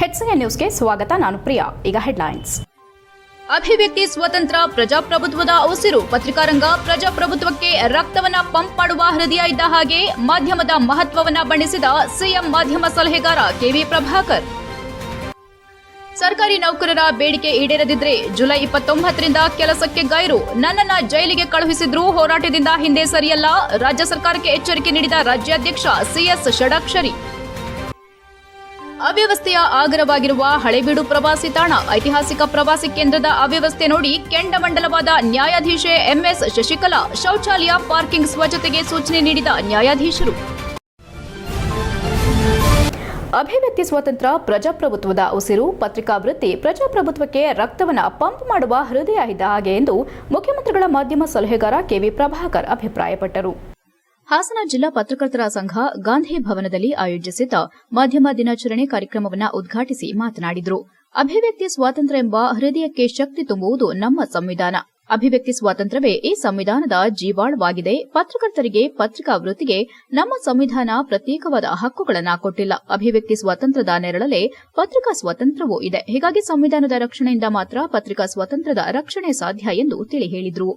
HCA ನ್ಯೂಸ್ಗೆ ಸ್ವಾಗತ, ನಾನು ಪ್ರಿಯಾ. ಈಗ ಹೆಡ್ಲೈನ್ಸ್ ಅಭಿವ್ಯಕ್ತಿ ಸ್ವತಂತ್ರ ಪ್ರಜಾಪ್ರಭುತ್ವದ ಉಸಿರು. ಪತ್ರಿಕಾರಂಗ ಪ್ರಜಾಪ್ರಭುತ್ವಕ್ಕೆ ರಕ್ತವನ್ನ ಪಂಪ್ ಮಾಡುವ ಹೃದಯ ಇದ್ದ ಹಾಗೆ ಮಾಧ್ಯಮದ ಮಹತ್ವವನ್ನ ಬಣ್ಣಿಸಿದ ಸಿಎಂ ಮಾಧ್ಯಮ ಸಲಹೆಗಾರ ಕೆವಿ ಪ್ರಭಾಕರ್. ಸರ್ಕಾರಿ ನೌಕರರ ಬೇಡಿಕೆ ಈಡೇರದಿದ್ರೆ ಜುಲೈ ಇಪ್ಪತ್ತೊಂಬತ್ತರಿಂದ ಕೆಲಸಕ್ಕೆ ಗೈರು. ನನ್ನನ್ನ ಜೈಲಿಗೆ ಕಳುಹಿಸಿದ್ರೂ ಹೋರಾಟದಿಂದ ಹಿಂದೆ ಸರಿಯಲ್ಲ. ರಾಜ್ಯ ಸರ್ಕಾರಕ್ಕೆ ಎಚ್ಚರಿಕೆ ನೀಡಿದ ರಾಜ್ಯಾಧ್ಯಕ್ಷ ಸಿಎಸ್ ಷಡಾಕ್ಷರಿ. ಅವ್ಯವಸ್ಥೆಯ ಆಗರವಾಗಿರುವ ಹಳೆಬೀಡು ಪ್ರವಾಸಿ ತಾಣ, ಐತಿಹಾಸಿಕ ಪ್ರವಾಸಿ ಕೇಂದ್ರದ ಅವ್ಯವಸ್ಥೆ ನೋಡಿ ಕೆಂಡಮಂಡಲವಾದ ನ್ಯಾಯಾಧೀಶೆ ಎಂಎಸ್ ಶಶಿಕಲಾ ಶೌಚಾಲಯ ಪಾರ್ಕಿಂಗ್ ಸ್ವಚ್ಛತೆಗೆ ಸೂಚನೆ ನೀಡಿದ ನ್ಯಾಯಾಧೀಶರು. ಅಭಿವ್ಯಕ್ತಿ ಸ್ವಾತಂತ್ರ್ಯ ಪ್ರಜಾಪ್ರಭುತ್ವದ ಉಸಿರು ಪತ್ರಿಕಾ ವೃತ್ತಿ ಪ್ರಜಾಪ್ರಭುತ್ವಕ್ಕೆ ರಕ್ತವನ್ನು ಪಂಪ್ ಮಾಡುವ ಹೃದಯ ಇದ್ದ ಹಾಗೆ ಎಂದು ಮುಖ್ಯಮಂತ್ರಿಗಳ ಮಾಧ್ಯಮ ಸಲಹೆಗಾರ ಕೆವಿ ಪ್ರಭಾಕರ್ ಅಭಿಪ್ರಾಯಪಟ್ಟರು. ಹಾಸನ ಜಿಲ್ಲಾ ಪತ್ರಕರ್ತರ ಸಂಘ ಗಾಂಧಿ ಭವನದಲ್ಲಿ ಆಯೋಜಿಸಿದ್ದ ಮಾಧ್ಯಮ ದಿನಾಚರಣೆ ಕಾರ್ಯಕ್ರಮವನ್ನು ಉದ್ಘಾಟಿಸಿ ಮಾತನಾಡಿದರು. ಅಭಿವ್ಯಕ್ತಿ ಸ್ವಾತಂತ್ರ್ಯ ಎಂಬ ಹೃದಯಕ್ಕೆ ಶಕ್ತಿ ತುಂಬುವುದು ನಮ್ಮ ಸಂವಿಧಾನ. ಅಭಿವ್ಯಕ್ತಿ ಸ್ವಾತಂತ್ರ್ಯವೇ ಈ ಸಂವಿಧಾನದ ಜೀವಾಳವಾಗಿದೆ. ಪತ್ರಕರ್ತರಿಗೆ ಪತ್ರಿಕಾ ವೃತ್ತಿಗೆ ನಮ್ಮ ಸಂವಿಧಾನ ಪ್ರತ್ಯೇಕವಾದ ಹಕ್ಕುಗಳನ್ನು ಕೊಟ್ಟಿಲ್ಲ. ಅಭಿವ್ಯಕ್ತಿ ಸ್ವಾತಂತ್ರ್ಯದ ನೆರಳಲ್ಲೇ ಪತ್ರಿಕಾ ಸ್ವಾತಂತ್ರ್ಯವೂ ಇದೆ. ಹೀಗಾಗಿ ಸಂವಿಧಾನದ ರಕ್ಷಣೆಯಿಂದ ಮಾತ್ರ ಪತ್ರಿಕಾ ಸ್ವಾತಂತ್ರ್ಯದ ರಕ್ಷಣೆ ಸಾಧ್ಯ ಎಂದು ತಿಳಿ ಹೇಳಿದರು.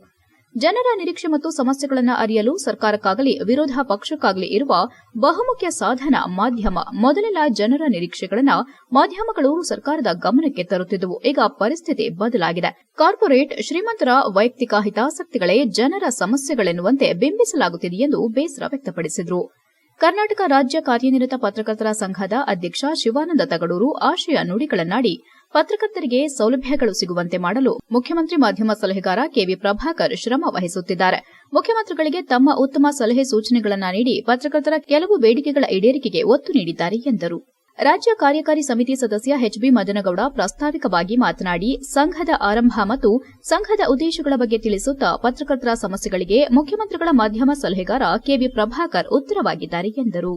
ಜನರ ನಿರೀಕ್ಷೆ ಮತ್ತು ಸಮಸ್ಯೆಗಳನ್ನು ಅರಿಯಲು ಸರ್ಕಾರಕ್ಕಾಗಲಿ, ವಿರೋಧ ಪಕ್ಷಕ್ಕಾಗಲಿ ಇರುವ ಬಹುಮುಖ್ಯ ಸಾಧನ ಮಾಧ್ಯಮ. ಮೊದಲೆಲ್ಲ ಜನರ ನಿರೀಕ್ಷೆಗಳನ್ನು ಮಾಧ್ಯಮಗಳು ಸರ್ಕಾರದ ಗಮನಕ್ಕೆ ತರುತ್ತಿದ್ದವು ಈಗ ಪರಿಸ್ಥಿತಿ ಬದಲಾಗಿದೆ. ಕಾರ್ಪೊರೇಟ್ ಶ್ರೀಮಂತರ ವೈಯಕ್ತಿಕ ಹಿತಾಸಕ್ತಿಗಳೇ ಜನರ ಸಮಸ್ಯೆಗಳೆನ್ನುವಂತೆ ಬಿಂಬಿಸಲಾಗುತ್ತಿದೆ ಎಂದು ಬೇಸರ ವ್ಯಕ್ತಪಡಿಸಿದರು. ಕರ್ನಾಟಕ ರಾಜ್ಯ ಕಾರ್ಯನಿರತ ಪತ್ರಕರ್ತರ ಸಂಘದ ಅಧ್ಯಕ್ಷ ಶಿವಾನಂದ ತಗಡೂರು ಆಶಯ ನುಡಿಗಳನ್ನಾಡಿ ಪತ್ರಕರ್ತರಿಗೆ ಸೌಲಭ್ಯಗಳು ಸಿಗುವಂತೆ ಮಾಡಲು ಮುಖ್ಯಮಂತ್ರಿ ಮಾಧ್ಯಮ ಸಲಹೆಗಾರ ಕೆವಿ ಪ್ರಭಾಕರ್ ಶ್ರಮ ವಹಿಸುತ್ತಿದ್ದಾರೆ. ಮುಖ್ಯಮಂತ್ರಿಗಳಿಗೆ ತಮ್ಮ ಉತ್ತಮ ಸಲಹೆ ಸೂಚನೆಗಳನ್ನು ನೀಡಿ ಪತ್ರಕರ್ತರ ಕೆಲವು ಬೇಡಿಕೆಗಳ ಈಡೇರಿಕೆಗೆ ಒತ್ತು ನೀಡಿದ್ದಾರೆ ಎಂದರು. ರಾಜ್ಯ ಕಾರ್ಯಕಾರಿ ಸಮಿತಿ ಸದಸ್ಯ ಎಚ್ಬಿ ಮದನಗೌಡ ಪ್ರಾಸ್ತಾವಿಕವಾಗಿ ಮಾತನಾಡಿ, ಸಂಘದ ಆರಂಭ ಮತ್ತು ಸಂಘದ ಉದ್ದೇಶಗಳ ಬಗ್ಗೆ ತಿಳಿಸುತ್ತಾ ಪತ್ರಕರ್ತರ ಸಮಸ್ಯೆಗಳಿಗೆ ಮುಖ್ಯಮಂತ್ರಿಗಳ ಮಾಧ್ಯಮ ಸಲಹೆಗಾರ ಕೆವಿ ಪ್ರಭಾಕರ್ ಉತ್ತರವಾಗಿದ್ದಾರೆ ಎಂದರು.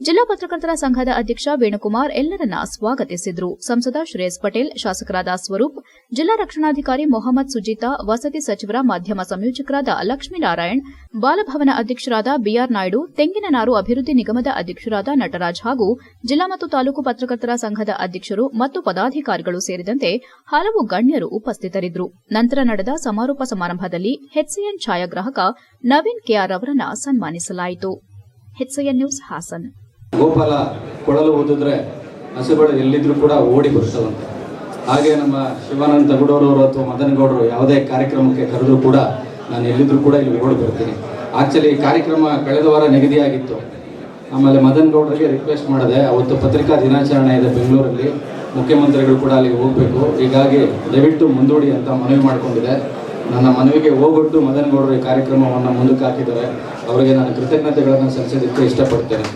ಜಿಲ್ಲಾ ಪತ್ರಕರ್ತರ ಸಂಘದ ಅಧ್ಯಕ್ಷ ವೇಣುಕುಮಾರ್ ಎಲ್ಲರನ್ನ ಸ್ವಾಗತಿಸಿದ್ರು. ಸಂಸದ ಶ್ರೇಯಸ್ ಪಟೇಲ್, ಶಾಸಕರಾದ ಸ್ವರೂಪ್, ಜಿಲ್ಲಾ ರಕ್ಷಣಾಧಿಕಾರಿ ಮೊಹಮ್ಮದ್ ಸುಜಿತಾ, ವಸತಿ ಸಚಿವರ ಮಾಧ್ಯಮ ಸಂಯೋಜಕರಾದ ಲಕ್ಷ್ಮೀನಾರಾಯಣ್, ಬಾಲಭವನ ಅಧ್ಯಕ್ಷರಾದ ಬಿಆರ್ ನಾಯ್ಡು, ತೆಂಗಿನನಾರು ಅಭಿವೃದ್ಧಿ ನಿಗಮದ ಅಧ್ಯಕ್ಷರಾದ ನಟರಾಜ್ ಹಾಗೂ ಜಿಲ್ಲಾ ಮತ್ತು ತಾಲೂಕು ಪತ್ರಕರ್ತರ ಸಂಘದ ಅಧ್ಯಕ್ಷರು ಮತ್ತು ಪದಾಧಿಕಾರಿಗಳು ಸೇರಿದಂತೆ ಹಲವು ಗಣ್ಯರು ಉಪಸ್ಥಿತರಿದ್ದರು ನಂತರ ನಡೆದ ಸಮಾರೋಪ ಸಮಾರಂಭದಲ್ಲಿ ಹೆಚ್ಸಿಎನ್ ಛಾಯಾಗ್ರಾಹಕ ನವೀನ್ ಕೆಆರ್ ಅವರನ್ನು ಸನ್ಮಾನಿಸಲಾಯಿತು. HCN news Haasan. ಗೋಪಾಲ ಕೊಡಲು ಓದಿದ್ರೆ ಹಸುಗಳು ಎಲ್ಲಿದ್ರು ಕೂಡ ಓಡಿ ಬರ್ತವಂತೆ ಹಾಗೆ ನಮ್ಮ ಶಿವಾನಂದ ತಗುಡೋರವರು ಅಥವಾ ಮದನ್ ಗೌಡರು ಯಾವುದೇ ಕಾರ್ಯಕ್ರಮಕ್ಕೆ ಕರೆದ್ರು ಕೂಡ ನಾನು ಎಲ್ಲಿದ್ರು ಕೂಡ ಇಲ್ಲಿ ಓಡಿ ಬರ್ತೀನಿ. ಆಕ್ಚುಲಿ ಈ ಕಾರ್ಯಕ್ರಮ ಕಳೆದ ವಾರ ನಿಗದಿಯಾಗಿತ್ತು. ಆಮೇಲೆ ಮದನ್ ಗೌಡರಿಗೆ ರಿಕ್ವೆಸ್ಟ್ ಮಾಡಿದೆ. ಅವತ್ತು ಪತ್ರಿಕಾ ದಿನಾಚರಣೆ ಇದೆ ಬೆಂಗಳೂರಲ್ಲಿ. ಮುಖ್ಯಮಂತ್ರಿಗಳು ಕೂಡ ಅಲ್ಲಿಗೆ ಹೋಗಬೇಕು. ಹೀಗಾಗಿ ದಯವಿಟ್ಟು ಮುಂದೂಡಿ ಅಂತ ಮನವಿ ಮಾಡಿಕೊಂಡಿದೆ. ನನ್ನ ಮನವಿಗೆ ಹೋಗೊಟ್ಟು ಮದನ್ ಗೌಡರು ಈ ಕಾರ್ಯಕ್ರಮವನ್ನು ಮುಂದಕ್ಕೆ ಹಾಕಿದ್ದಾರೆ. ಅವರಿಗೆ ನಾನು ಕೃತಜ್ಞತೆಗಳನ್ನು ಸಲ್ಲಿಸೋದಕ್ಕೆ ಇಷ್ಟಪಡ್ತೇನೆ.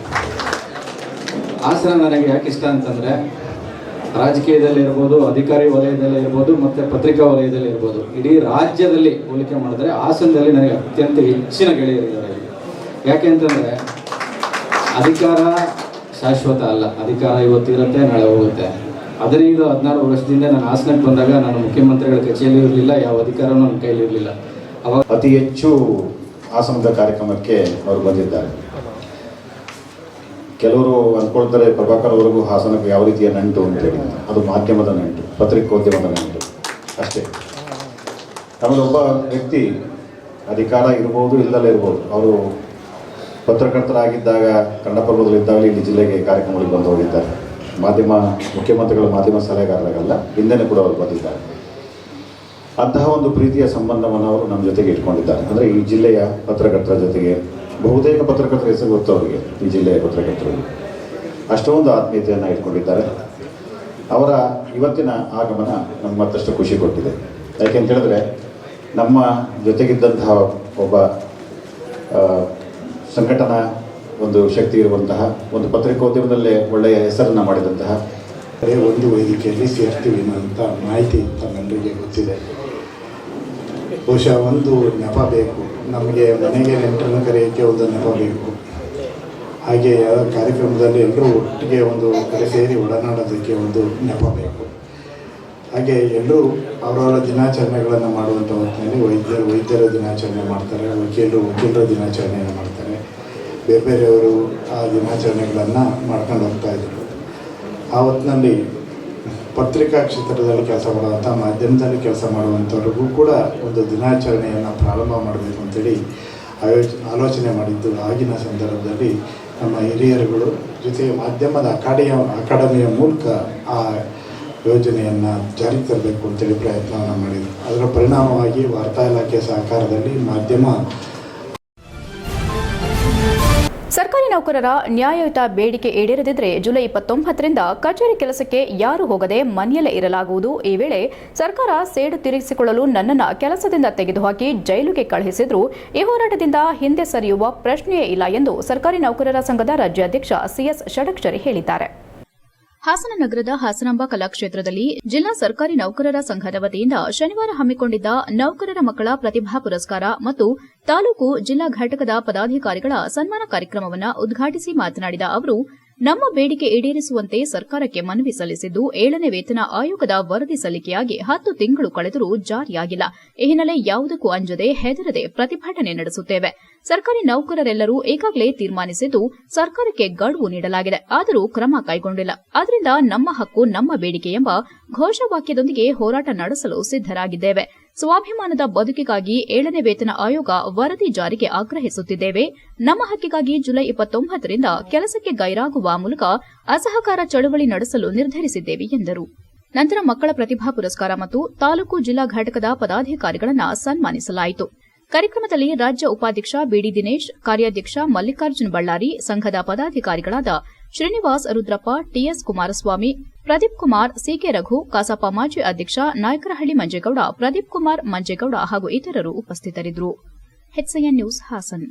ಹಾಸನ ನನಗೆ ಯಾಕೆ ಇಷ್ಟ ಅಂತಂದರೆ ರಾಜಕೀಯದಲ್ಲಿ ಇರ್ಬೋದು, ಅಧಿಕಾರಿ ವಲಯದಲ್ಲಿ ಇರ್ಬೋದು, ಮತ್ತು ಪತ್ರಿಕಾ ವಲಯದಲ್ಲಿ ಇರ್ಬೋದು. ಇಡೀ ರಾಜ್ಯದಲ್ಲಿ ಹೋಲಿಕೆ ಮಾಡಿದ್ರೆ ಹಾಸನದಲ್ಲಿ ನನಗೆ ಅತ್ಯಂತ ಹೆಚ್ಚಿನ ಗೆಳೆಯರಿದ್ದಾರೆ ಯಾಕೆ ಅಂತಂದರೆ ಅಧಿಕಾರ ಶಾಶ್ವತ ಅಲ್ಲ. ಅಧಿಕಾರ ಇವತ್ತು ಇರುತ್ತೆ, ನಾಳೆ ಹೋಗುತ್ತೆ. ಹದಿನೈದು, ಹದಿನಾರು ವರ್ಷದಿಂದ ನಾನು ಹಾಸನಕ್ಕೆ ಬಂದಾಗ ನಾನು ಮುಖ್ಯಮಂತ್ರಿಗಳ ಕಚೇರಿ ಇರಲಿಲ್ಲ, ಯಾವ ಅಧಿಕಾರನೂ ನನ್ನ ಕೈಲಿ ಇರಲಿಲ್ಲ ಅವಾಗ ಅತಿ ಹೆಚ್ಚು ಹಾಸನದ ಕಾರ್ಯಕ್ರಮಕ್ಕೆ ಅವರು ಬಂದಿದ್ದಾರೆ. ಕೆಲವರು ಅಂದ್ಕೊಳ್ತಾರೆ ಪ್ರಭಾಕರ್ ಅವರಿಗೂ ಹಾಸನಕ್ಕೆ ಯಾವ ರೀತಿಯ ನಂಟು ಅಂತೇಳಿ ಅದು ಮಾಧ್ಯಮದ ನಂಟು, ಪತ್ರಿಕೋದ್ಯಮದ ನಂಟು. ಅಷ್ಟೇ. ಆಮೇಲೆ ಒಬ್ಬ ವ್ಯಕ್ತಿ ಅಧಿಕಾರ ಇರ್ಬೋದು ಇಲ್ಲದಲ್ಲೇ ಇರ್ಬೋದು. ಅವರು ಪತ್ರಕರ್ತರಾಗಿದ್ದಾಗ ಕನ್ನಡಪರ್ವದಲ್ಲಿದ್ದಾಗಲೇ ಇಲ್ಲಿ ಜಿಲ್ಲೆಗೆ ಕಾರ್ಯಕ್ರಮಗಳಿಗೆ ಬಂದು ಹೋಗಿದ್ದಾರೆ. ಮಾಧ್ಯಮ, ಮುಖ್ಯಮಂತ್ರಿಗಳ ಮಾಧ್ಯಮ ಸಲಹೆಗಾರರಾಗಲ್ಲ, ಹಿಂದೆನೇ ಕೂಡ ಅವರು ಬಂದಿದ್ದಾರೆ. ಅಂತಹ ಒಂದು ಪ್ರೀತಿಯ ಸಂಬಂಧವನ್ನು ಅವರು ನಮ್ಮ ಜೊತೆಗೆ ಇಟ್ಕೊಂಡಿದ್ದಾರೆ. ಅಂದರೆ ಈ ಜಿಲ್ಲೆಯ ಪತ್ರಕರ್ತರ ಜೊತೆಗೆ ಬಹುತೇಕ ಪತ್ರಕರ್ತರ ಹೆಸರು ಗೊತ್ತು ಅವರಿಗೆ, ಈ ಜಿಲ್ಲೆಯ ಪತ್ರಕರ್ತರಿಗೆ ಅಷ್ಟೊಂದು ಆತ್ಮೀಯತೆಯನ್ನು ಇಟ್ಕೊಂಡಿದ್ದಾರೆ. ಅವರ ಇವತ್ತಿನ ಆಗಮನ ನಮ್ಗೆ ಮತ್ತಷ್ಟು ಖುಷಿ ಕೊಟ್ಟಿದೆ. ಯಾಕೆಂತ ಹೇಳಿದ್ರೆ, ನಮ್ಮ ಜೊತೆಗಿದ್ದಂತಹ ಒಬ್ಬ ಸಂಘಟನಾ ಒಂದು ಶಕ್ತಿ ಇರುವಂತಹ, ಒಂದು ಪತ್ರಿಕೋದ್ಯಮದಲ್ಲೇ ಒಳ್ಳೆಯ ಹೆಸರನ್ನು ಮಾಡಿದಂತಹ. ಒಂದು ವೇದಿಕೆಯಲ್ಲಿ ಸೇರ್ತೀವಿ ಅಂತ ಮಾಹಿತಿ ತಮ್ಮೆಲ್ಲರಿಗೆ ಗೊತ್ತಿದೆ. ಬಹುಶಃ ಒಂದು ನೆಪ ಬೇಕು. ನಮಗೆ ಮನೆಗೆ ನೆಂಟರನ್ನು ಕರೆಯೋಕ್ಕೆ ಒಂದು ನೆಪ ಬೇಕು. ಹಾಗೆ ಯಾವ ಕಾರ್ಯಕ್ರಮದಲ್ಲಿ ಎಲ್ಲರೂ ಒಟ್ಟಿಗೆ ಒಂದು ಕಡೆ ಸೇರಿ ಒಡನಾಡೋದಕ್ಕೆ ಒಂದು ನೆಪ ಬೇಕು. ಹಾಗೆ ಎಲ್ಲರೂ ಅವರವರ ದಿನಾಚರಣೆಗಳನ್ನು ಮಾಡುವಂಥ ಹೊತ್ತಿನಲ್ಲಿ ವೈದ್ಯರು ವೈದ್ಯರ ದಿನಾಚರಣೆ ಮಾಡ್ತಾರೆ, ವಕೀಲರು ವಕೀಲರ ದಿನಾಚರಣೆಯನ್ನು ಮಾಡ್ತಾರೆ. ಬೇರೆ ಬೇರೆಯವರು ಆ ದಿನಾಚರಣೆಗಳನ್ನು ಮಾಡ್ಕೊಂಡು ಹೋಗ್ತಾ ಇದ್ರು ಆ ಹೊತ್ತಿನಲ್ಲಿ ಪತ್ರಿಕಾ ಕ್ಷೇತ್ರದಲ್ಲಿ ಕೆಲಸ ಮಾಡುವಂಥ ಮಾಧ್ಯಮದಲ್ಲಿ ಕೆಲಸ ಮಾಡುವಂಥವ್ರಿಗೂ ಕೂಡ ಒಂದು ದಿನಾಚರಣೆಯನ್ನು ಪ್ರಾರಂಭ ಮಾಡಬೇಕು ಅಂತೇಳಿ ಆಯೋಜ, ಆಲೋಚನೆ ಮಾಡಿದ್ದು. ಆಗಿನ ಸಂದರ್ಭದಲ್ಲಿ ನಮ್ಮ ಹಿರಿಯರುಗಳು ಜೊತೆಗೆ ಮಾಧ್ಯಮದ ಅಕಾಡೆಯ ಅಕಾಡೆಮಿಯ ಮೂಲಕ ಆ ಯೋಜನೆಯನ್ನು ಜಾರಿಗೆ ತರಬೇಕು ಅಂತೇಳಿ ಪ್ರಯತ್ನವನ್ನು ಮಾಡಿದರು. ಅದರ ಪರಿಣಾಮವಾಗಿ ವಾರ್ತಾ ಇಲಾಖೆ ಸಹಕಾರದಲ್ಲಿ ಮಾಧ್ಯಮ ನೌಕರರ ನ್ಯಾಯಯುತ ಬೇಡಿಕೆ ಈಡೇರದಿದ್ದರೆ ಜುಲೈ ಇಪ್ಪತ್ತೊಂಬತ್ತರಿಂದ ಕಚೇರಿ ಕೆಲಸಕ್ಕೆ ಯಾರು ಹೋಗದೆ ಮನೆಯಲ್ಲೇ ಇರಲಾಗುವುದು. ಈ ವೇಳೆ ಸರ್ಕಾರ ಸೇಡು ತಿರುಗಿಸಿಕೊಳ್ಳಲು ನನ್ನನ್ನು ಕೆಲಸದಿಂದ ತೆಗೆದುಹಾಕಿ ಜೈಲಿಗೆ ಕಳುಹಿಸಿದ್ರು. ಈ ಹೋರಾಟದಿಂದ ಹಿಂದೆ ಸರಿಯುವ ಪ್ರಶ್ನೆಯೇ ಇಲ್ಲ ಎಂದು ಸರ್ಕಾರಿ ನೌಕರರ ಸಂಘದ ರಾಜ್ಯಾಧ್ಯಕ್ಷ ಸಿಎಸ್ ಷಡಕ್ಷರಿ ಹೇಳಿದ್ದಾರೆ. ಹಾಸನ ನಗರದ ಹಾಸನಾಂಬ ಕಲಾಕ್ಷೇತ್ರದಲ್ಲಿ ಜಿಲ್ಲಾ ಸರ್ಕಾರಿ ನೌಕರರ ಸಂಘದ ವತಿಯಿಂದ ಶನಿವಾರ ಹಮ್ಮಿಕೊಂಡಿದ್ದ ನೌಕರರ ಮಕ್ಕಳ ಪ್ರತಿಭಾ ಪುರಸ್ಕಾರ ಮತ್ತು ತಾಲೂಕು ಜಿಲ್ಲಾ ಘಟಕದ ಪದಾಧಿಕಾರಿಗಳ ಸನ್ಮಾನ ಕಾರ್ಯಕ್ರಮವನ್ನು ಉದ್ಘಾಟಿಸಿ ಮಾತನಾಡಿದ ಅವರು ನಮ್ಮ ಬೇಡಿಕೆ ಈಡೇರಿಸುವಂತೆ ಸರ್ಕಾರಕ್ಕೆ ಮನವಿ ಸಲ್ಲಿಸಿದ್ದು, ಏಳನೇ ವೇತನ ಆಯೋಗದ ವರದಿ ಸಲ್ಲಿಕೆಯಾಗಿ ಹತ್ತು ತಿಂಗಳು ಕಳೆದರೂ ಜಾರಿಯಾಗಿಲ್ಲ. ಈ ಹಿನ್ನೆಲೆ ಯಾವುದಕ್ಕೂ ಅಂಜದೆ ಹೆದರದೆ ಪ್ರತಿಭಟನೆ ನಡೆಸುತ್ತೇವೆ. ಸರ್ಕಾರಿ ನೌಕರರೆಲ್ಲರೂ ಈಗಾಗಲೇ ತೀರ್ಮಾನಿಸಿದ್ದು, ಸರ್ಕಾರಕ್ಕೆ ಗಡುವು ನೀಡಲಾಗಿದೆ. ಆದರೂ ಕ್ರಮ ಕೈಗೊಂಡಿಲ್ಲ. ಆದ್ದರಿಂದ ನಮ್ಮ ಹಕ್ಕು, ನಮ್ಮ ಬೇಡಿಕೆ ಎಂಬ ಘೋಷವಾಕ್ಯದೊಂದಿಗೆ ಹೋರಾಟ ನಡೆಸಲು ಸಿದ್ದರಾಗಿದ್ದೇವೆ ಸ್ವಾಭಿಮಾನದ ಬದುಕಿಗಾಗಿ ಏಳನೇ ವೇತನ ಆಯೋಗ ವರದಿ ಜಾರಿಗೆ ಆಗ್ರಹಿಸುತ್ತಿದ್ದೇವೆ. ನಮ್ಮ ಹಕ್ಕಿಗಾಗಿ ಜುಲೈ ಇಪ್ಪತ್ತೊಂಬತ್ತರಿಂದ ಕೆಲಸಕ್ಕೆ ಗೈರಾಗುವ ಮೂಲಕ ಅಸಹಕಾರ ಚಳವಳಿ ನಡೆಸಲು ನಿರ್ಧರಿಸಿದ್ದೇವೆ ಎಂದರು. ನಂತರ ಮಕ್ಕಳ ಪ್ರತಿಭಾ ಪುರಸ್ಕಾರ ಮತ್ತು ತಾಲೂಕು ಜಿಲ್ಲಾ ಘಟಕದ ಪದಾಧಿಕಾರಿಗಳನ್ನು ಸನ್ಮಾನಿಸಲಾಯಿತು. ಕಾರ್ಯಕ್ರಮದಲ್ಲಿ ರಾಜ್ಯ ಉಪಾಧ್ಯಕ್ಷ ಬಿಡಿ ದಿನೇಶ್, ಕಾರ್ಯಾಧ್ಯಕ್ಷ ಮಲ್ಲಿಕಾರ್ಜುನ್ ಬಳ್ಳಾರಿ, ಸಂಘದ ಪದಾಧಿಕಾರಿಗಳಾದ ಶ್ರೀನಿವಾಸ್ ರುದ್ರಪ್ಪ, ಟಿಎಸ್ ಕುಮಾರಸ್ವಾಮಿ, ಪ್ರದೀಪ್ ಕುಮಾರ್, ಸಿಕೆ ರಘು, ಕಸಾಪ ಮಾಜಿ ಅಧ್ಯಕ್ಷ ನಾಯಕರಹಳ್ಳಿ ಮಂಜೇಗೌಡ, ಪ್ರದೀಪ್ ಕುಮಾರ್ ಮಂಜೇಗೌಡ ಹಾಗೂ ಇತರರು ಉಪಸ್ಥಿತರಿದ್ದರು. ನ್ಯೂಸ್ ಹಾಸನ್.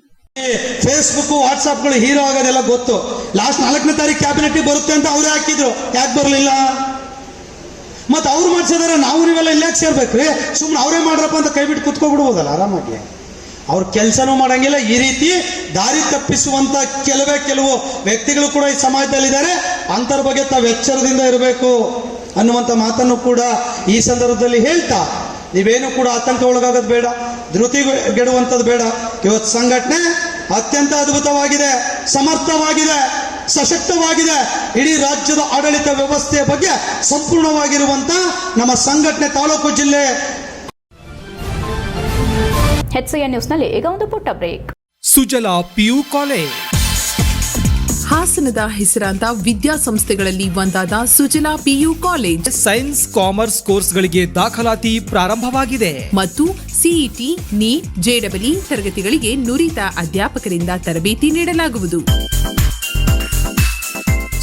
ಫೇಸ್ಬುಕ್ ವಾಟ್ಸ್ಆಪ್ಗಳು ಹೀರೋ ಆಗೋದೆಲ್ಲ ಗೊತ್ತು. ಲಾಸ್ಟ್ ನಾಲ್ಕನೇ ತಾರೀಕು ಕ್ಯಾಬಿನೆಟ್ ಬರುತ್ತೆ ಅಂತ ಅವರೇ ಹಾಕಿದ್ರು. ಯಾಕೆ ಬರಲಿಲ್ಲ? ಮತ್ತೆ ಅವ್ರು ಮಾಡ್ಸಿದಾರೆ, ನಾವು ನೀವೆಲ್ಲ ಇಲ್ಲಾಕ್ ಸೇರ್ಬೇಕ್ರಿ ಸುಮ್ಮನೆ ಅವರೇ ಮಾಡ್ರಪ್ಪ ಅಂತ ಕೈ ಬಿಟ್ಟು ಕುತ್ಕೊಬಿಡ್ಬೋದಲ್ಲ, ಆರಾಮಾಗಿ. ಅವ್ರ ಕೆಲಸನೂ ಮಾಡಂಗಿಲ್ಲ. ಈ ರೀತಿ ದಾರಿ ತಪ್ಪಿಸುವಂತ ಕೆಲವೇ ಕೆಲವು ವ್ಯಕ್ತಿಗಳು ಕೂಡ ಈ ಸಮಾಜದಲ್ಲಿದ್ದಾರೆ. ಅಂತರ ಬಗ್ಗೆ ತಾವು ಎಚ್ಚರದಿಂದ ಇರಬೇಕು ಅನ್ನುವಂಥ ಮಾತನ್ನು ಕೂಡ ಈ ಸಂದರ್ಭದಲ್ಲಿ ಹೇಳ್ತಾ, ನೀವೇನು ಕೂಡ ಆತಂಕ ಒಳಗಾಗೋದು ಬೇಡ ಧೃತಿಗೆಡುವಂಥದ್ದು ಬೇಡ. ಇವತ್ತು ಸಂಘಟನೆ ಅತ್ಯಂತ ಅದ್ಭುತವಾಗಿದೆ, ಸಮರ್ಥವಾಗಿದೆ, ಸಶಕ್ತವಾಗಿದೆ. ಇಡೀ ರಾಜ್ಯದ ಆಡಳಿತ ವ್ಯವಸ್ಥೆಯ ಬಗ್ಗೆ ಸಂಪೂರ್ಣವಾಗಿರುವಂತ ನಮ್ಮ ಸಂಘಟನೆ ತಾಲೂಕು ಜಿಲ್ಲೆ ಹೆಚ್ಐಎನ್ ನ್ಯೂಸ್ನಲ್ಲಿ ಈಗ ಒಂದು ಪುಟ್ಟ ಬ್ರೇಕ್. Sujala PU college. ಹಾಸನದ ಹೆಸರಾಂತ ವಿದ್ಯಾಸಂಸ್ಥೆಗಳಲ್ಲಿ ಒಂದಾದ Sujala PU college. Science commerce ಕೋರ್ಸ್ಗಳಿಗೆ ದಾಖಲಾತಿ ಪ್ರಾರಂಭವಾಗಿದೆ. ಮತ್ತು ಸಿಇಟಿ ನೀಟ್ ಜೆಡಬ್ಲ್ಯೂ ತರಗತಿಗಳಿಗೆ ನುರಿತ ಅಧ್ಯಾಪಕರಿಂದ ತರಬೇತಿ ನೀಡಲಾಗುವುದು.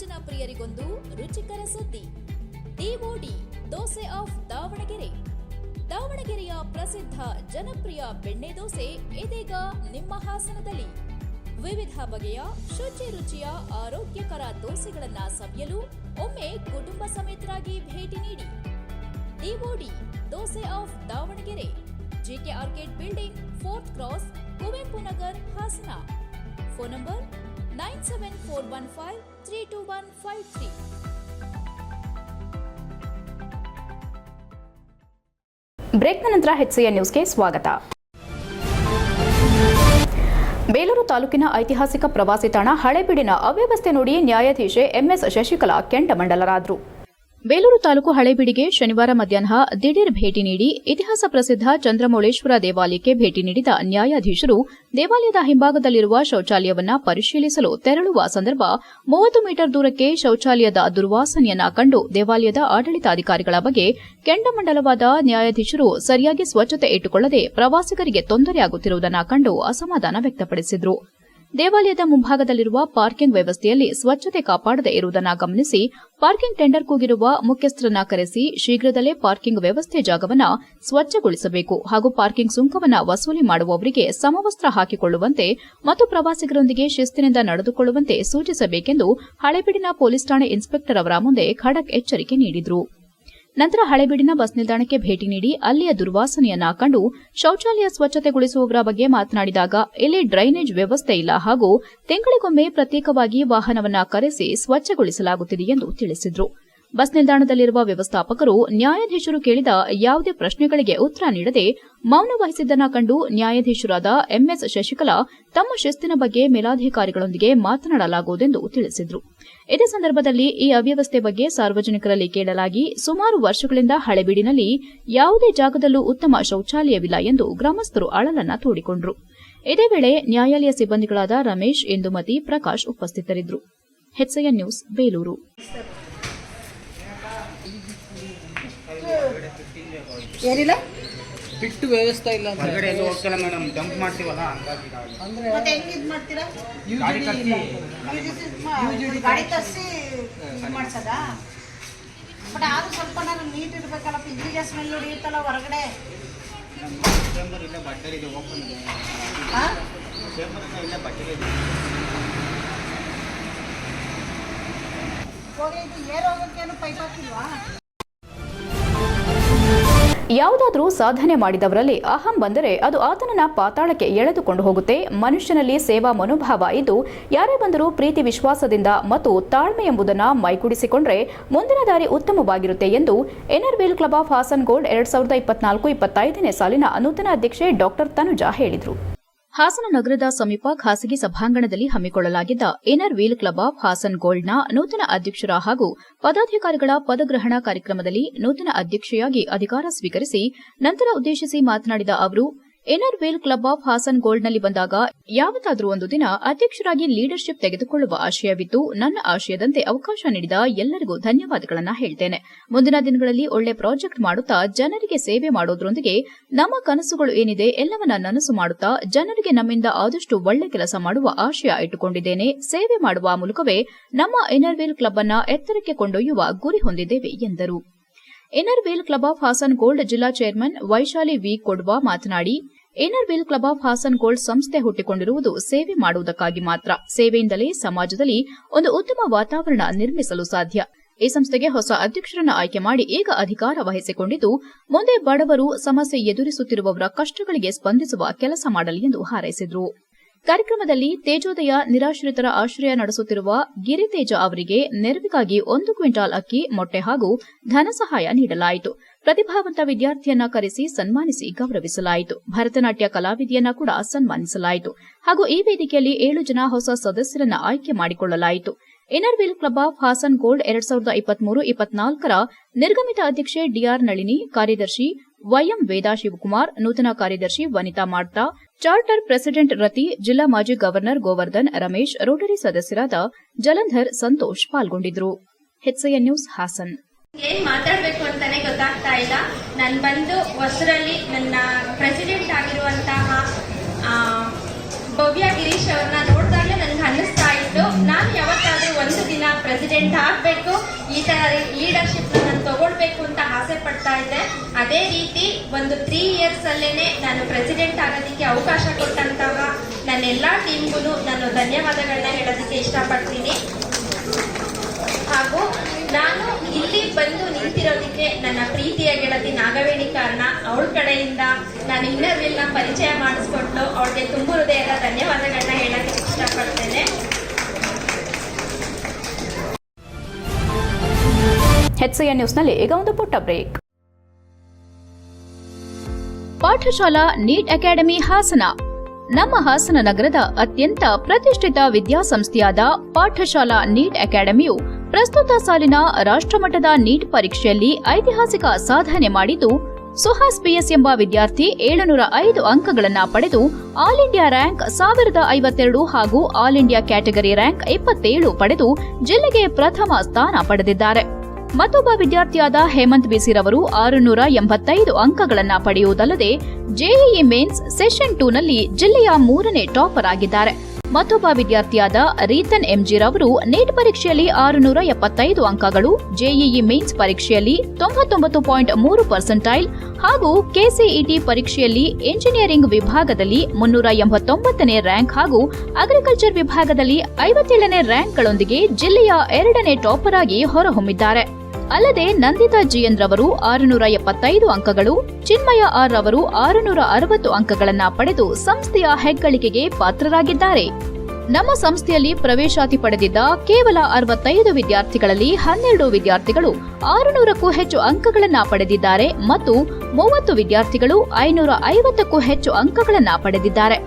ಭೋಜನ ಪ್ರಿಯರಿಗೊಂದು ರುಚಿಕರ ಸುದ್ದಿ. DOD dosa of Davangere. ದಾವಣಗೆರೆಯ ಪ್ರಸಿದ್ಧ ಜನಪ್ರಿಯ ಬೆಣ್ಣೆ ದೋಸೆ ಇದೀಗ ನಿಮ್ಮ ಹಾಸನದಲ್ಲಿ. ವಿವಿಧ ಬಗೆಯ ಶುಚಿ ರುಚಿಯ ಆರೋಗ್ಯಕರ ದೋಸೆಗಳನ್ನ ಸವಿಯಲು ಒಮ್ಮೆ ಕುಟುಂಬ ಸಮೇತರಾಗಿ ಭೇಟಿ ನೀಡಿ. DOD dosa of Davangere. GK orchid building fourth cross, Kuvempu Nagar, Hassan. Phone number nine seven four one five three two one five ಬ್ರೇಕ್ನ ನಂತರ ಹೆಚ್ಸಿಯ ನ್ಯೂಸ್ಗೆ ಸ್ವಾಗತ. ಬೇಲೂರು ತಾಲೂಕಿನ ಐತಿಹಾಸಿಕ ಪ್ರವಾಸಿ ತಾಣ ಹಳೆಬೀಡಿನ ಅವ್ಯವಸ್ಥೆ ನೋಡಿ ನ್ಯಾಯಾಧೀಶೆ ಎಂಎಸ್ ಶಶಿಕಲಾ ಕೆಂಡಮಂಡಲರಾದರು ಬೇಲೂರು ತಾಲೂಕು ಹಳೇಬೀಡಿಗೆ ಶನಿವಾರ ಮಧ್ಯಾಹ್ನ ದಿಢೀರ್ ಭೇಟಿ ನೀಡಿ ಇತಿಹಾಸ ಪ್ರಸಿದ್ಧ ಚಂದ್ರಮೌಳೇಶ್ವರ ದೇವಾಲಯಕ್ಕೆ ಭೇಟಿ ನೀಡಿದ ನ್ಯಾಯಾಧೀಶರು, ದೇವಾಲಯದ ಹಿಂಭಾಗದಲ್ಲಿರುವ ಶೌಚಾಲಯವನ್ನು ಪರಿಶೀಲಿಸಲು ತೆರಳುವ ಸಂದರ್ಭ ಮೂವತ್ತು ಮೀಟರ್ ದೂರಕ್ಕೆ ಶೌಚಾಲಯದ ದುರ್ವಾಸನೆಯನ್ನ ಕಂಡು ದೇವಾಲಯದ ಆಡಳಿತಾಧಿಕಾರಿಗಳ ಬಗ್ಗೆ ಕೆಂಡಮಂಡಲವಾದ ನ್ಯಾಯಾಧೀಶರು ಸರಿಯಾಗಿ ಸ್ವಚ್ಛತೆ ಇಟ್ಟುಕೊಳ್ಳದೆ ಪ್ರವಾಸಿಗರಿಗೆ ತೊಂದರೆಯಾಗುತ್ತಿರುವುದನ್ನು ಕಂಡು ಅಸಮಾಧಾನ ವ್ಯಕ್ತಪಡಿಸಿದರು. ದೇವಾಲಯದ ಮುಂಭಾಗದಲ್ಲಿರುವ ಪಾರ್ಕಿಂಗ್ ವ್ಯವಸ್ಥೆಯಲ್ಲಿ ಸ್ವಚ್ಛತೆ ಕಾಪಾಡದೇ ಇರುವುದನ್ನು ಗಮನಿಸಿ ಪಾರ್ಕಿಂಗ್ ಟೆಂಡರ್ ಕೂಗಿರುವ ಮುಖ್ಯಸ್ಥರನ್ನ ಕರೆಸಿ ಶೀಘ್ರದಲ್ಲೇ ಪಾರ್ಕಿಂಗ್ ವ್ಯವಸ್ಥೆ ಜಾಗವನ್ನು ಸ್ವಚ್ಛಗೊಳಿಸಬೇಕು ಹಾಗೂ ಪಾರ್ಕಿಂಗ್ ಸುಂಕವನ್ನು ವಸೂಲಿ ಮಾಡುವವರಿಗೆ ಸಮವಸ್ತ್ರ ಹಾಕಿಕೊಳ್ಳುವಂತೆ ಮತ್ತು ಪ್ರವಾಸಿಗರೊಂದಿಗೆ ಶಿಸ್ತಿನಿಂದ ನಡೆದುಕೊಳ್ಳುವಂತೆ ಸೂಚಿಸಬೇಕೆಂದು ಹಳೆಬಿಡಿನ ಪೊಲೀಸ್ ಠಾಣೆ ಇನ್ಸ್ಪೆಕ್ಟರ್ ಅವರ ಮುಂದೆ ಖಡಕ್ ಎಚ್ಚರಿಕೆ ನೀಡಿದರು. ನಂತರ ಹಳೆಬೀಡಿನ ಬಸ್ ನಿಲ್ದಾಣಕ್ಕೆ ಭೇಟಿ ನೀಡಿ ಅಲ್ಲಿಯ ದುರ್ವಾಸನೆಯನ್ನ ಕಂಡು ಶೌಚಾಲಯ ಸ್ವಚ್ಛತೆಗೊಳಿಸುವುದರ ಬಗ್ಗೆ ಮಾತನಾಡಿದಾಗ ಇಲ್ಲಿ ಡ್ರೈನೇಜ್ ವ್ಯವಸ್ಥೆ ಇಲ್ಲ ಹಾಗೂ ತಿಂಗಳಿಗೊಮ್ಮೆ ಪ್ರತ್ಯೇಕವಾಗಿ ವಾಹನವನ್ನ ಕರೆಸಿ ಸ್ವಚ್ಛಗೊಳಿಸಲಾಗುತ್ತಿದೆ ಎಂದು ತಿಳಿಸಿದರು. ಬಸ್ ನಿಲ್ದಾಣದಲ್ಲಿರುವ ವ್ಯವಸ್ಥಾಪಕರು ನ್ಯಾಯಾಧೀಶರು ಕೇಳಿದ ಯಾವುದೇ ಪ್ರಶ್ನೆಗಳಿಗೆ ಉತ್ತರ ನೀಡದೆ ಮೌನ ವಹಿಸಿದ್ದನ್ನ ಕಂಡು ನ್ಯಾಯಾಧೀಶರಾದ ಎಂಎಸ್ ಶಶಿಕಲಾ ತಮ್ಮ ಶಿಸ್ತಿನ ಬಗ್ಗೆ ಮೇಲಾಧಿಕಾರಿಗಳೊಂದಿಗೆ ಮಾತನಾಡಲಾಗುವುದೆಂದು ತಿಳಿಸಿದರು. ಇದೇ ಸಂದರ್ಭದಲ್ಲಿ ಈ ಅವ್ಯವಸ್ಥೆ ಬಗ್ಗೆ ಸಾರ್ವಜನಿಕರಲ್ಲಿ ಕೇಳಲಾಗಿ ಸುಮಾರು ವರ್ಷಗಳಿಂದ ಹಳೆಬೀಡಿನಲ್ಲಿ ಯಾವುದೇ ಜಾಗದಲ್ಲೂ ಉತ್ತಮ ಶೌಚಾಲಯವಿಲ್ಲ ಎಂದು ಗ್ರಾಮಸ್ಥರು ಅಳಲನ್ನ ತೋಡಿಕೊಂಡರು. ಇದೇ ವೇಳೆ ನ್ಯಾಯಾಲಯ ಸಿಬ್ಬಂದಿಗಳಾದ ರಮೇಶ್ ಇಂದುಮತಿ ಪ್ರಕಾಶ್ ಉಪಸ್ಥಿತರಿದ್ದರು. ನ್ಯೂಸ್, ಬೇಲೂರು. ಏನಿಲ್ಲ? ಬಿಟ್ಟು ವ್ಯವಸ್ಥೆ ಇಲ್ಲ ಅಂತ ಹೊರಗಡೆ ಎಲ್ಲೂ ಹೋಗ್ತಿಲ್ಲ ಮೇಡಮ್ ಡಂಪ್ ಮಾಡ್ತೀವಲ್ಲ ಹಂಗಾಗಿ ಮತ್ತೆ ಹೆಂಗ್ ಇದ್ ಮಾಡ್ತೀರಾ? ಗಾಡಿ ಕಟ್ಟಿ. ಗಾಡಿ ತರಿಸಿ ಇದು ಮಾಡ್ಸದ? ಬಟ್ ಆದ್ರೂ ಸ್ವಲ್ಪ ನಾನು ನೀಟ್ ಇರ್ಬೇಕಲ್ಲ ಇದ್ರಿಗೆ ಸ್ಮೆಲ್ ಹೊಡಿಯುತ್ತಲ್ಲ ಹೊರಗಡೆ. ಚೇಂಬರ್ ಇಲ್ಲೇ ಬಟ್ಟೆ ಇದೆ ಓಪನ್ ಇದೆ. ಹಾ ಚೇಂಬರ್ ಇಲ್ಲೇ ಬಟ್ಟೆ ಇದೆ. ಹೋಗಿ ಇದು ಏರ್ ಹೋಗೋಕ್ಕೇನು ಪೈಪ್ ಹಾಕಿಲ್ವಾ? ಯಾವುದಾದ್ರೂ ಸಾಧನೆ ಮಾಡಿದವರಲ್ಲಿ ಅಹಂ ಬಂದರೆ ಅದು ಆತನನ್ನ ಪಾತಾಳಕ್ಕೆ ಎಳೆದುಕೊಂಡು ಹೋಗುತ್ತೆ. ಮನುಷ್ಯನಲ್ಲಿ ಸೇವಾ ಮನೋಭಾವ ಇದ್ದು ಯಾರೇ ಬಂದರೂ ಪ್ರೀತಿ ವಿಶ್ವಾಸದಿಂದ ಮತ್ತು ತಾಳ್ಮೆ ಎಂಬುದನ್ನು ಮೈಗೂಡಿಸಿಕೊಂಡ್ರೆ ಮುಂದಿನ ದಾರಿ ಉತ್ತಮವಾಗಿರುತ್ತೆ ಎಂದು NRBL club of Hassan gold ಎರಡ್ ಸಾವಿರದ ಇಪ್ಪತ್ನಾಲ್ಕು ಇಪ್ಪತ್ತೈದನೇ ಸಾಲಿನ ನೂತನ ಅಧ್ಯಕ್ಷೆ ಡಾಕ್ಟರ್ ತನುಜಾ ಹೇಳಿದರು. ಹಾಸನ ನಗರದ ಸಮೀಪ ಖಾಸಗಿ ಸಭಾಂಗಣದಲ್ಲಿ ಹಮ್ಮಿಕೊಳ್ಳಲಾಗಿದ್ದ inner wheel club of Hassan ಗೋಲ್ಡ್ನ ನೂತನ ಅಧ್ಯಕ್ಷರ ಹಾಗೂ ಪದಾಧಿಕಾರಿಗಳ ಪದಗ್ರಹಣ ಕಾರ್ಯಕ್ರಮದಲ್ಲಿ ನೂತನ ಅಧ್ಯಕ್ಷೆಯಾಗಿ ಅಧಿಕಾರ ಸ್ವೀಕರಿಸಿ, ನಂತರ ಉದ್ದೇಶಿಸಿ ಮಾತನಾಡಿದ ಅವರು ವೀಲ್ ಕ್ಲಬ್ ಆಫ್ ಹಾಸನ್ ಗೋಲ್ಡ್ನಲ್ಲಿ ಬಂದಾಗ ಯಾವತ್ತಾದರೂ ಒಂದು ದಿನ ಅಧ್ಯಕ್ಷರಾಗಿ ಲೀಡರ್ಶಿಪ್ ತೆಗೆದುಕೊಳ್ಳುವ ಆಶಯವಿದ್ದು, ನನ್ನ ಆಶಯದಂತೆ ಅವಕಾಶ ನೀಡಿದ ಎಲ್ಲರಿಗೂ ಧನ್ಯವಾದಗಳನ್ನು ಹೇಳ್ತೇನೆ. ಮುಂದಿನ ದಿನಗಳಲ್ಲಿ ಒಳ್ಳೆ ಪ್ರಾಜೆಕ್ಟ್ ಮಾಡುತ್ತಾ ಜನರಿಗೆ ಸೇವೆ ಮಾಡೋದ್ರೊಂದಿಗೆ ನಮ್ಮ ಕನಸುಗಳು ಏನಿದೆ ಎಲ್ಲವನ್ನ ನನಸು ಮಾಡುತ್ತಾ ಜನರಿಗೆ ನಮ್ಮಿಂದ ಆದಷ್ಟು ಒಳ್ಳೆ ಕೆಲಸ ಮಾಡುವ ಆಶಯ ಇಟ್ಟುಕೊಂಡಿದ್ದೇನೆ. ಸೇವೆ ಮಾಡುವ ಮೂಲಕವೇ ನಮ್ಮ ಇನ್ನರ್ವೇಲ್ ಕ್ಲಬ್ ಅನ್ನ ಎತ್ತರಕ್ಕೆ ಕೊಂಡೊಯ್ಯುವ ಗುರಿ ಹೊಂದಿದ್ದೇವೆ ಎಂದರು. Inner wheel club of Hassan gold ಜಿಲ್ಲಾ ಚೇರ್ಮನ್ ವೈಶಾಲಿ ವಿ ಕೊಡ್ವಾ ಮಾತನಾಡಿ inner wheel club of Hassan gold ಸಂಸ್ಥೆ ಹುಟ್ಟಿಕೊಂಡಿರುವುದು ಸೇವೆ ಮಾಡುವುದಕ್ಕಾಗಿ ಮಾತ್ರ. ಸೇವೆಯಿಂದಲೇ ಸಮಾಜದಲ್ಲಿ ಒಂದು ಉತ್ತಮ ವಾತಾವರಣ ನಿರ್ಮಿಸಲು ಸಾಧ್ಯ. ಈ ಸಂಸ್ಥೆಗೆ ಹೊಸ ಅಧ್ಯಕ್ಷರನ್ನು ಆಯ್ಕೆ ಮಾಡಿ ಈಗ ಅಧಿಕಾರ ವಹಿಸಿಕೊಂಡಿದ್ದು, ಮುಂದೆ ಬಡವರು ಸಮಸ್ಯೆ ಎದುರಿಸುತ್ತಿರುವವರ ಕಷ್ಟಗಳಿಗೆ ಸ್ಪಂದಿಸುವ ಕೆಲಸ ಮಾಡಲಿ ಎಂದು ಹಾರೈಸಿದರು. ಕಾರ್ಯಕ್ರಮದಲ್ಲಿ ತೇಜೋದಯ ನಿರಾಶ್ರಿತರ ಆಶ್ರಯ ನಡೆಸುತ್ತಿರುವ ಗಿರಿತೇಜ ಅವರಿಗೆ ನೆರವಿಗಾಗಿ ಒಂದು ಕ್ವಿಂಟಾಲ್ ಅಕ್ಕಿ, ಮೊಟ್ಟೆ ಹಾಗೂ ಧನ ಸಹಾಯ ನೀಡಲಾಯಿತು. ಪ್ರತಿಭಾವಂತ ವಿದ್ಯಾರ್ಥಿಯನ್ನ ಕರೆಸಿ ಸನ್ಮಾನಿಸಿ ಗೌರವಿಸಲಾಯಿತು. ಭರತನಾಟ್ಯ ಕಲಾವಿದೆಯನ್ನ ಕೂಡ ಸನ್ಮಾನಿಸಲಾಯಿತು. ಹಾಗೂ ಈ ವೇದಿಕೆಯಲ್ಲಿ ಏಳು ಜನ ಹೊಸ ಸದಸ್ಯರನ್ನ ಆಯ್ಕೆ ಮಾಡಿಕೊಳ್ಳಲಾಯಿತು. Inner wheel club of Hassan gold ಎರಡ್ ಸಾವಿರದ ಇಪ್ಪತ್ಮೂರು ಇಪ್ಪತ್ನಾಲ್ಕರ ನಿರ್ಗಮಿತ ಅಧ್ಯಕ್ಷೆ ಡಿಆರ್ ನಳಿನಿ, ಕಾರ್ಯದರ್ಶಿ ವೈಎಂ ವೇದಾ ಶಿವಕುಮಾರ್, ನೂತನ ಕಾರ್ಯದರ್ಶಿ ವನಿತಾ ಮಾಡ್ತಾ ಚಾರ್ಟರ್ ಪ್ರೆಸಿಡೆಂಟ್ ರತಿ, ಜಿಲ್ಲಾ ಮಾಜಿ ಗವರ್ನರ್ ಗೋವರ್ಧನ್, ರಮೇಶ್, ರೋಟರಿ ಸದಸ್ಯರಾದ ಜಲಂಧರ್ ಸಂತೋಷ್ ಪಾಲ್ಗೊಂಡಿದ್ರು. ನ್ಯೂಸ್ ಹಾಸನ್. ಏನ್ ಮಾತಾಡ್ಬೇಕು ಅಂತಾನೆ ಗೊತ್ತಾಗ್ತಾ ಇಲ್ಲ. ನಾನು ಬಂದು ಹೊಸರಲ್ಲಿ ನನ್ನ ಪ್ರೆಸಿಡೆಂಟ್ ಆಗಿರುವಂತಹ ಭವ್ಯ ಗಿರೀಶ್ ಅವ್ರನ್ನ ಪ್ರೆಸಿಡೆಂಟ್ ಆಗಬೇಕು? ಈ ತರ ಲೀಡರ್ಶಿಪ್ ನಾನು ತಗೊಳ್ಬೇಕು ಅಂತ ಆಸೆ ಪಡ್ತಾ ಇದ್ದೆ. ಅದೇ ರೀತಿ ಒಂದು ತ್ರೀ ಇಯರ್ಸ್ ಅಲ್ಲೇನೆ ನಾನು ಪ್ರೆಸಿಡೆಂಟ್ ಆಗೋದಕ್ಕೆ ಅವಕಾಶ ಕೊಟ್ಟಂತಹ ನನ್ನ ಎಲ್ಲಾ ಟೀಮ್ಗೂ ನಾನು ಧನ್ಯವಾದಗಳನ್ನ ಹೇಳೋದಕ್ಕೆ ಇಷ್ಟಪಡ್ತೀನಿ. ಹಾಗೂ ನಾನು ಇಲ್ಲಿ ಬಂದು ನಿಂತಿರೋದಕ್ಕೆ ನನ್ನ ಪ್ರೀತಿಯ ಗೆಳತಿ ನಾಗವೇಣಿ ಕಾರಣ. ಅವಳ ಕಡೆಯಿಂದ ನಾನು ಇನ್ನರ್ವಿಲ್ನ ಪರಿಚಯ ಮಾಡಿಸ್ಕೊಟ್ಟು ಅವಳಿಗೆ ತುಂಬ ಹೃದಯದ ಧನ್ಯವಾದಗಳನ್ನ ಹೇಳೋದಕ್ಕೆ ಇಷ್ಟಪಡ್ತೇನೆ. ಹೆಚ್ಐಎನ್ ನ್ಯೂಸ್ನಲ್ಲಿ ಈಗ ಒಂದು ಪುಟ್ಟ break. Pathashala NEET academy Hassan. ನಮ್ಮ ಹಾಸನ ನಗರದ ಅತ್ಯಂತ ಪ್ರತಿಷ್ಠಿತ ವಿದ್ಯಾಸಂಸ್ಥೆಯಾದ ಪಾಠಶಾಲಾ ನೀಟ್ ಅಕಾಡೆಮಿಯು ಪ್ರಸ್ತುತ ಸಾಲಿನ ರಾಷ್ಟ್ರಮಟ್ಟದ ನೀಟ್ ಪರೀಕ್ಷೆಯಲ್ಲಿ ಐತಿಹಾಸಿಕ ಸಾಧನೆ ಮಾಡಿದ್ದು, ಸುಹಾಸ್ ಪಿಎಸ್ ಎಂಬ ವಿದ್ಯಾರ್ಥಿ ಏಳುನೂರ ಐದು ಅಂಕಗಳನ್ನು ಪಡೆದು ಆಲ್ ಇಂಡಿಯಾ ರ್ಯಾಂಕ್ ಸಾವಿರದ ಐವತ್ತೆರಡು ಹಾಗೂ ಆಲ್ ಇಂಡಿಯಾ ಕ್ಯಾಟಗರಿ ರ್ಯಾಂಕ್ ಇಪ್ಪತ್ತೇಳು ಪಡೆದು ಜಿಲ್ಲೆಗೆ ಪ್ರಥಮ ಸ್ಥಾನ ಪಡೆದಿದ್ದಾರೆ. ಮತ್ತೊಬ್ಬ ವಿದ್ಯಾರ್ಥಿಯಾದ ಹೇಮಂತ್ ಬಿಸಿರವರು ಆರುನೂರ ಎಂಬತ್ತೈದು ಅಂಕಗಳನ್ನು ಪಡೆಯುವುದಲ್ಲದೆ ಜೆಇಇ ಮೇನ್ಸ್ ಸೆಷನ್ ಟೂನಲ್ಲಿ ಜಿಲ್ಲೆಯ ಮೂರನೇ ಟಾಪರ್ ಆಗಿದ್ದಾರೆ. ಮತ್ತೊಬ್ಬ ವಿದ್ಯಾರ್ಥಿಯಾದ ರೀತನ್ ಎಂಜಿರವರು ನೀಟ್ ಪರೀಕ್ಷೆಯಲ್ಲಿ ಆರುನೂರ ಎಪ್ಪತ್ತೈದು ಅಂಕಗಳು, ಜೆಇಇ ಮೇನ್ಸ್ ಪರೀಕ್ಷೆಯಲ್ಲಿ ತೊಂಬತ್ತೊಂಬತ್ತು ಪಾಯಿಂಟ್ ಮೂರು ಪರ್ಸೆಂಟೈಲ್ ಹಾಗೂ ಕೆಸಿಇಟಿ ಪರೀಕ್ಷೆಯಲ್ಲಿ ಇಂಜಿನಿಯರಿಂಗ್ ವಿಭಾಗದಲ್ಲಿ ಮುನ್ನೂರ ಎಂಬತ್ತೊಂಬತ್ತನೇ ರ್ಯಾಂಕ್ ಹಾಗೂ ಅಗ್ರಿಕಲ್ಚರ್ ವಿಭಾಗದಲ್ಲಿ ಐವತ್ತೇಳನೇ ರ್ಯಾಂಕ್ಗಳೊಂದಿಗೆ ಜಿಲ್ಲೆಯ ಎರಡನೇ ಟಾಪರ್ ಆಗಿ ಹೊರಹೊಮ್ಮಿದ್ದಾರೆ. ಅಲ್ಲದೆ ನಂದಿತಾ ಜಿಎನ್ ರವರು ಆರುನೂರ ಎಪ್ಪತ್ತೈದು ಅಂಕಗಳು, ಚಿನ್ಮಯ ಆರ್ ರವರು ಆರುನೂರ ಅರವತ್ತು ಅಂಕಗಳನ್ನು ಪಡೆದು ಸಂಸ್ಥೆಯ ಹೆಗ್ಗಳಿಕೆಗೆ ಪಾತ್ರರಾಗಿದ್ದಾರೆ. ನಮ್ಮ ಸಂಸ್ಥೆಯಲ್ಲಿ ಪ್ರವೇಶಾತಿ ಪಡೆದಿದ್ದ ಕೇವಲ ಅರವತ್ತೈದು ವಿದ್ಯಾರ್ಥಿಗಳಲ್ಲಿ ಹನ್ನೆರಡು ವಿದ್ಯಾರ್ಥಿಗಳು ಆರುನೂರಕ್ಕೂ ಹೆಚ್ಚು ಅಂಕಗಳನ್ನು ಪಡೆದಿದ್ದಾರೆ ಮತ್ತು ಮೂವತ್ತು ವಿದ್ಯಾರ್ಥಿಗಳು ಐನೂರ ಐವತ್ತಕ್ಕೂ ಹೆಚ್ಚು ಅಂಕಗಳನ್ನು ಪಡೆದಿದ್ದಾರೆ.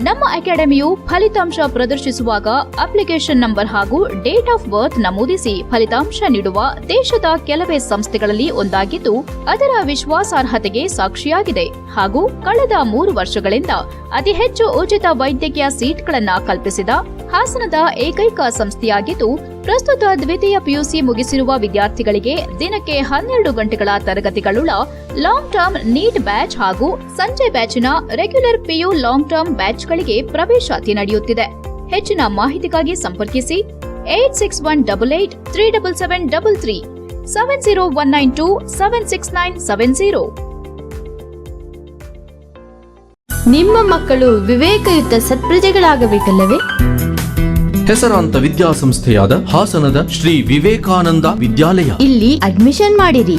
ನಮ್ಮ ಅಕಾಡೆಮಿಯು ಫಲಿತಾಂಶ ಪ್ರದರ್ಶಿಸುವಾಗ ಅಪ್ಲಿಕೇಶನ್ ನಂಬರ್ ಹಾಗೂ ಡೇಟ್ ಆಫ್ ಬರ್ತ್ ನಮೂದಿಸಿ ಫಲಿತಾಂಶ ನೀಡುವ ದೇಶದ ಕೆಲವೇ ಸಂಸ್ಥೆಗಳಲ್ಲಿ ಒಂದಾಗಿದ್ದು, ಅದರ ವಿಶ್ವಾಸಾರ್ಹತೆಗೆ ಸಾಕ್ಷಿಯಾಗಿದೆ. ಹಾಗೂ ಕಳೆದ ಮೂರು ವರ್ಷಗಳಿಂದ ಅತಿ ಹೆಚ್ಚು ಉಚಿತ ವೈದ್ಯಕೀಯ ಸೀಟ್ಗಳನ್ನು ಕಲ್ಪಿಸಿದ ಹಾಸನದ ಏಕೈಕ ಸಂಸ್ಥೆಯಾಗಿದ್ದು ಪ್ರಸ್ತುತ ದ್ವಿತೀಯ ಪಿಯುಸಿ ಮುಗಿಸಿರುವ ವಿದ್ಯಾರ್ಥಿಗಳಿಗೆ ದಿನಕ್ಕೆ ಹನ್ನೆರಡು ಗಂಟೆಗಳ ತರಗತಿಗಳುಳ್ಳ ಲಾಂಗ್ ಟರ್ಮ್ ನೀಟ್ ಬ್ಯಾಚ್ ಹಾಗೂ ಸಂಜೆ ಬ್ಯಾಚಿನ ರೆಗ್ಯುಲರ್ ಪಿಯು ಲಾಂಗ್ ಟರ್ಮ್ ಬ್ಯಾಚ್ಗಳಿಗೆ ಪ್ರವೇಶಾತಿ ನಡೆಯುತ್ತಿದೆ. ಹೆಚ್ಚಿನ ಮಾಹಿತಿಗಾಗಿ ಸಂಪರ್ಕಿಸಿ eight six one double eight three double seven double three seven zero one nine two seven six nine seven zero ನಿಮ್ಮ ಮಕ್ಕಳು ವಿವೇಕಯುತ ಸತ್ಪ್ರಜೆಗಳಾಗಬೇಕಲ್ಲವೇ? ಹೆಸರಾಂತ ವಿದ್ಯಾಸಂಸ್ಥೆಯಾದ ಹಾಸನದ ಶ್ರೀ ವಿವೇಕಾನಂದ ವಿದ್ಯಾಲಯ. ಇಲ್ಲಿ ಅಡ್ಮಿಷನ್ ಮಾಡಿರಿ.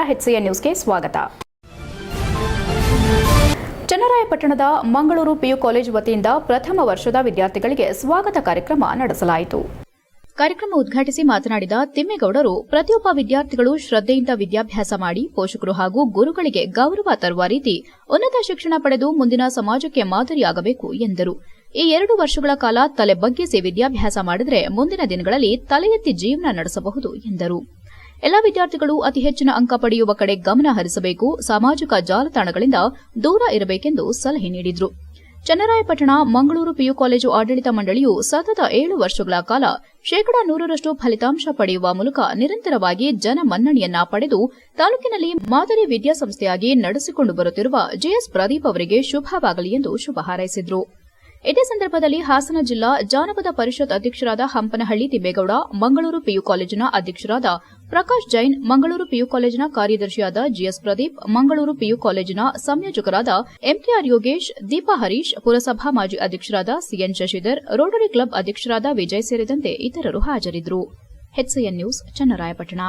ನಂತರ ಹೆಚ್ಸಿಯ ನ್ಯೂಸ್ಗೆ ಸ್ವಾಗತ. ಚನ್ನರಾಯಪಟ್ಟಣದ ಮಂಗಳೂರು ಪಿಯು ಕಾಲೇಜು ವತಿಯಿಂದ ಪ್ರಥಮ ವರ್ಷದ ವಿದ್ಯಾರ್ಥಿಗಳಿಗೆ ಸ್ವಾಗತ ಕಾರ್ಯಕ್ರಮ ನಡೆಸಲಾಯಿತು. ಕಾರ್ಯಕ್ರಮ ಉದ್ಘಾಟಿಸಿ ಮಾತನಾಡಿದ ತಿಮ್ಮೇಗೌಡರು, ಪ್ರತಿಯೊಬ್ಬ ವಿದ್ಯಾರ್ಥಿಗಳು ಶ್ರದ್ಧೆಯಿಂದ ವಿದ್ಯಾಭ್ಯಾಸ ಮಾಡಿ, ಪೋಷಕರು ಹಾಗೂ ಗುರುಗಳಿಗೆ ಗೌರವ ತರುವ ರೀತಿ ಉನ್ನತ ಶಿಕ್ಷಣ ಪಡೆದು ಮುಂದಿನ ಸಮಾಜಕ್ಕೆ ಮಾದರಿಯಾಗಬೇಕು ಎಂದರು. ಈ ಎರಡು ವರ್ಷಗಳ ಕಾಲ ತಲೆ ಬಗ್ಗಿಸಿ ವಿದ್ಯಾಭ್ಯಾಸ ಮಾಡಿದರೆ ಮುಂದಿನ ದಿನಗಳಲ್ಲಿ ತಲೆ ಜೀವನ ನಡೆಸಬಹುದು ಎಂದರು. ಎಲ್ಲ ವಿದ್ಯಾರ್ಥಿಗಳು ಅತಿ ಹೆಚ್ಚಿನ ಅಂಕ ಪಡೆಯುವ ಕಡೆ ಗಮನ ಹರಿಸಬೇಕು. ಸಾಮಾಜಿಕ ಜಾಲತಾಣಗಳಿಂದ ದೂರ ಇರಬೇಕೆಂದು ಸಲಹೆ ನೀಡಿದರು. ಚನ್ನರಾಯಪಟ್ಟಣ ಮಂಗಳೂರು ಪಿಯು ಕಾಲೇಜು ಆಡಳಿತ ಮಂಡಳಿಯು ಸತತ ಏಳು ವರ್ಷಗಳ ಕಾಲ ಶೇಕಡಾ ನೂರರಷ್ಟು ಫಲಿತಾಂಶ ಪಡೆಯುವ ಮೂಲಕ ನಿರಂತರವಾಗಿ ಜನಮನ್ನಣೆಯನ್ನ ಪಡೆದು ತಾಲೂಕಿನಲ್ಲಿ ಮಾದರಿ ವಿದ್ಯಾಸಂಸ್ಥೆಯಾಗಿ ನಡೆಸಿಕೊಂಡು ಬರುತ್ತಿರುವ ಜೆಎಸ್ ಪ್ರದೀಪ್ ಅವರಿಗೆ ಶುಭವಾಗಲಿ ಎಂದು ಶುಭ ಹಾರೈಸಿದರು. ಇದೇ ಸಂದರ್ಭದಲ್ಲಿ ಹಾಸನ ಜಿಲ್ಲಾ ಜಾನಪದ ಪರಿಷತ್ ಅಧ್ಯಕ್ಷರಾದ ಹಂಪನಹಳ್ಳಿ ತಿಮ್ಮೇಗೌಡ, ಮಂಗಳೂರು ಪಿಯು ಕಾಲೇಜಿನ ಅಧ್ಯಕ್ಷರಾದ ಪ್ರಕಾಶ್ ಜೈನ್ ಮಂಗಳೂರು ಪಿಯು ಕಾಲೇಜಿನ ಕಾರ್ಯದರ್ಶಿಯಾದ ಜಿಎಸ್ ಪ್ರದೀಪ್, ಮಂಗಳೂರು ಪಿಯು ಕಾಲೇಜಿನ ಸಂಯೋಜಕರಾದ ಎಂಕೆಆರ್ ಯೋಗೇಶ್, ದೀಪಾ ಹರೀಶ್, ಪುರಸಭಾ ಮಾಜಿ ಅಧ್ಯಕ್ಷರಾದ ಸಿಎನ್ ಶಶಿಧರ್, ರೋಟರಿ ಕ್ಲಬ್ ಅಧ್ಯಕ್ಷರಾದ ವಿಜಯ್ ಸೇರಿದಂತೆ ಇತರರು ಹಾಜರಿದ್ದರು. ನ್ಯೂಸ್, ಚನ್ನರಾಯಪಟ್ಟಣ.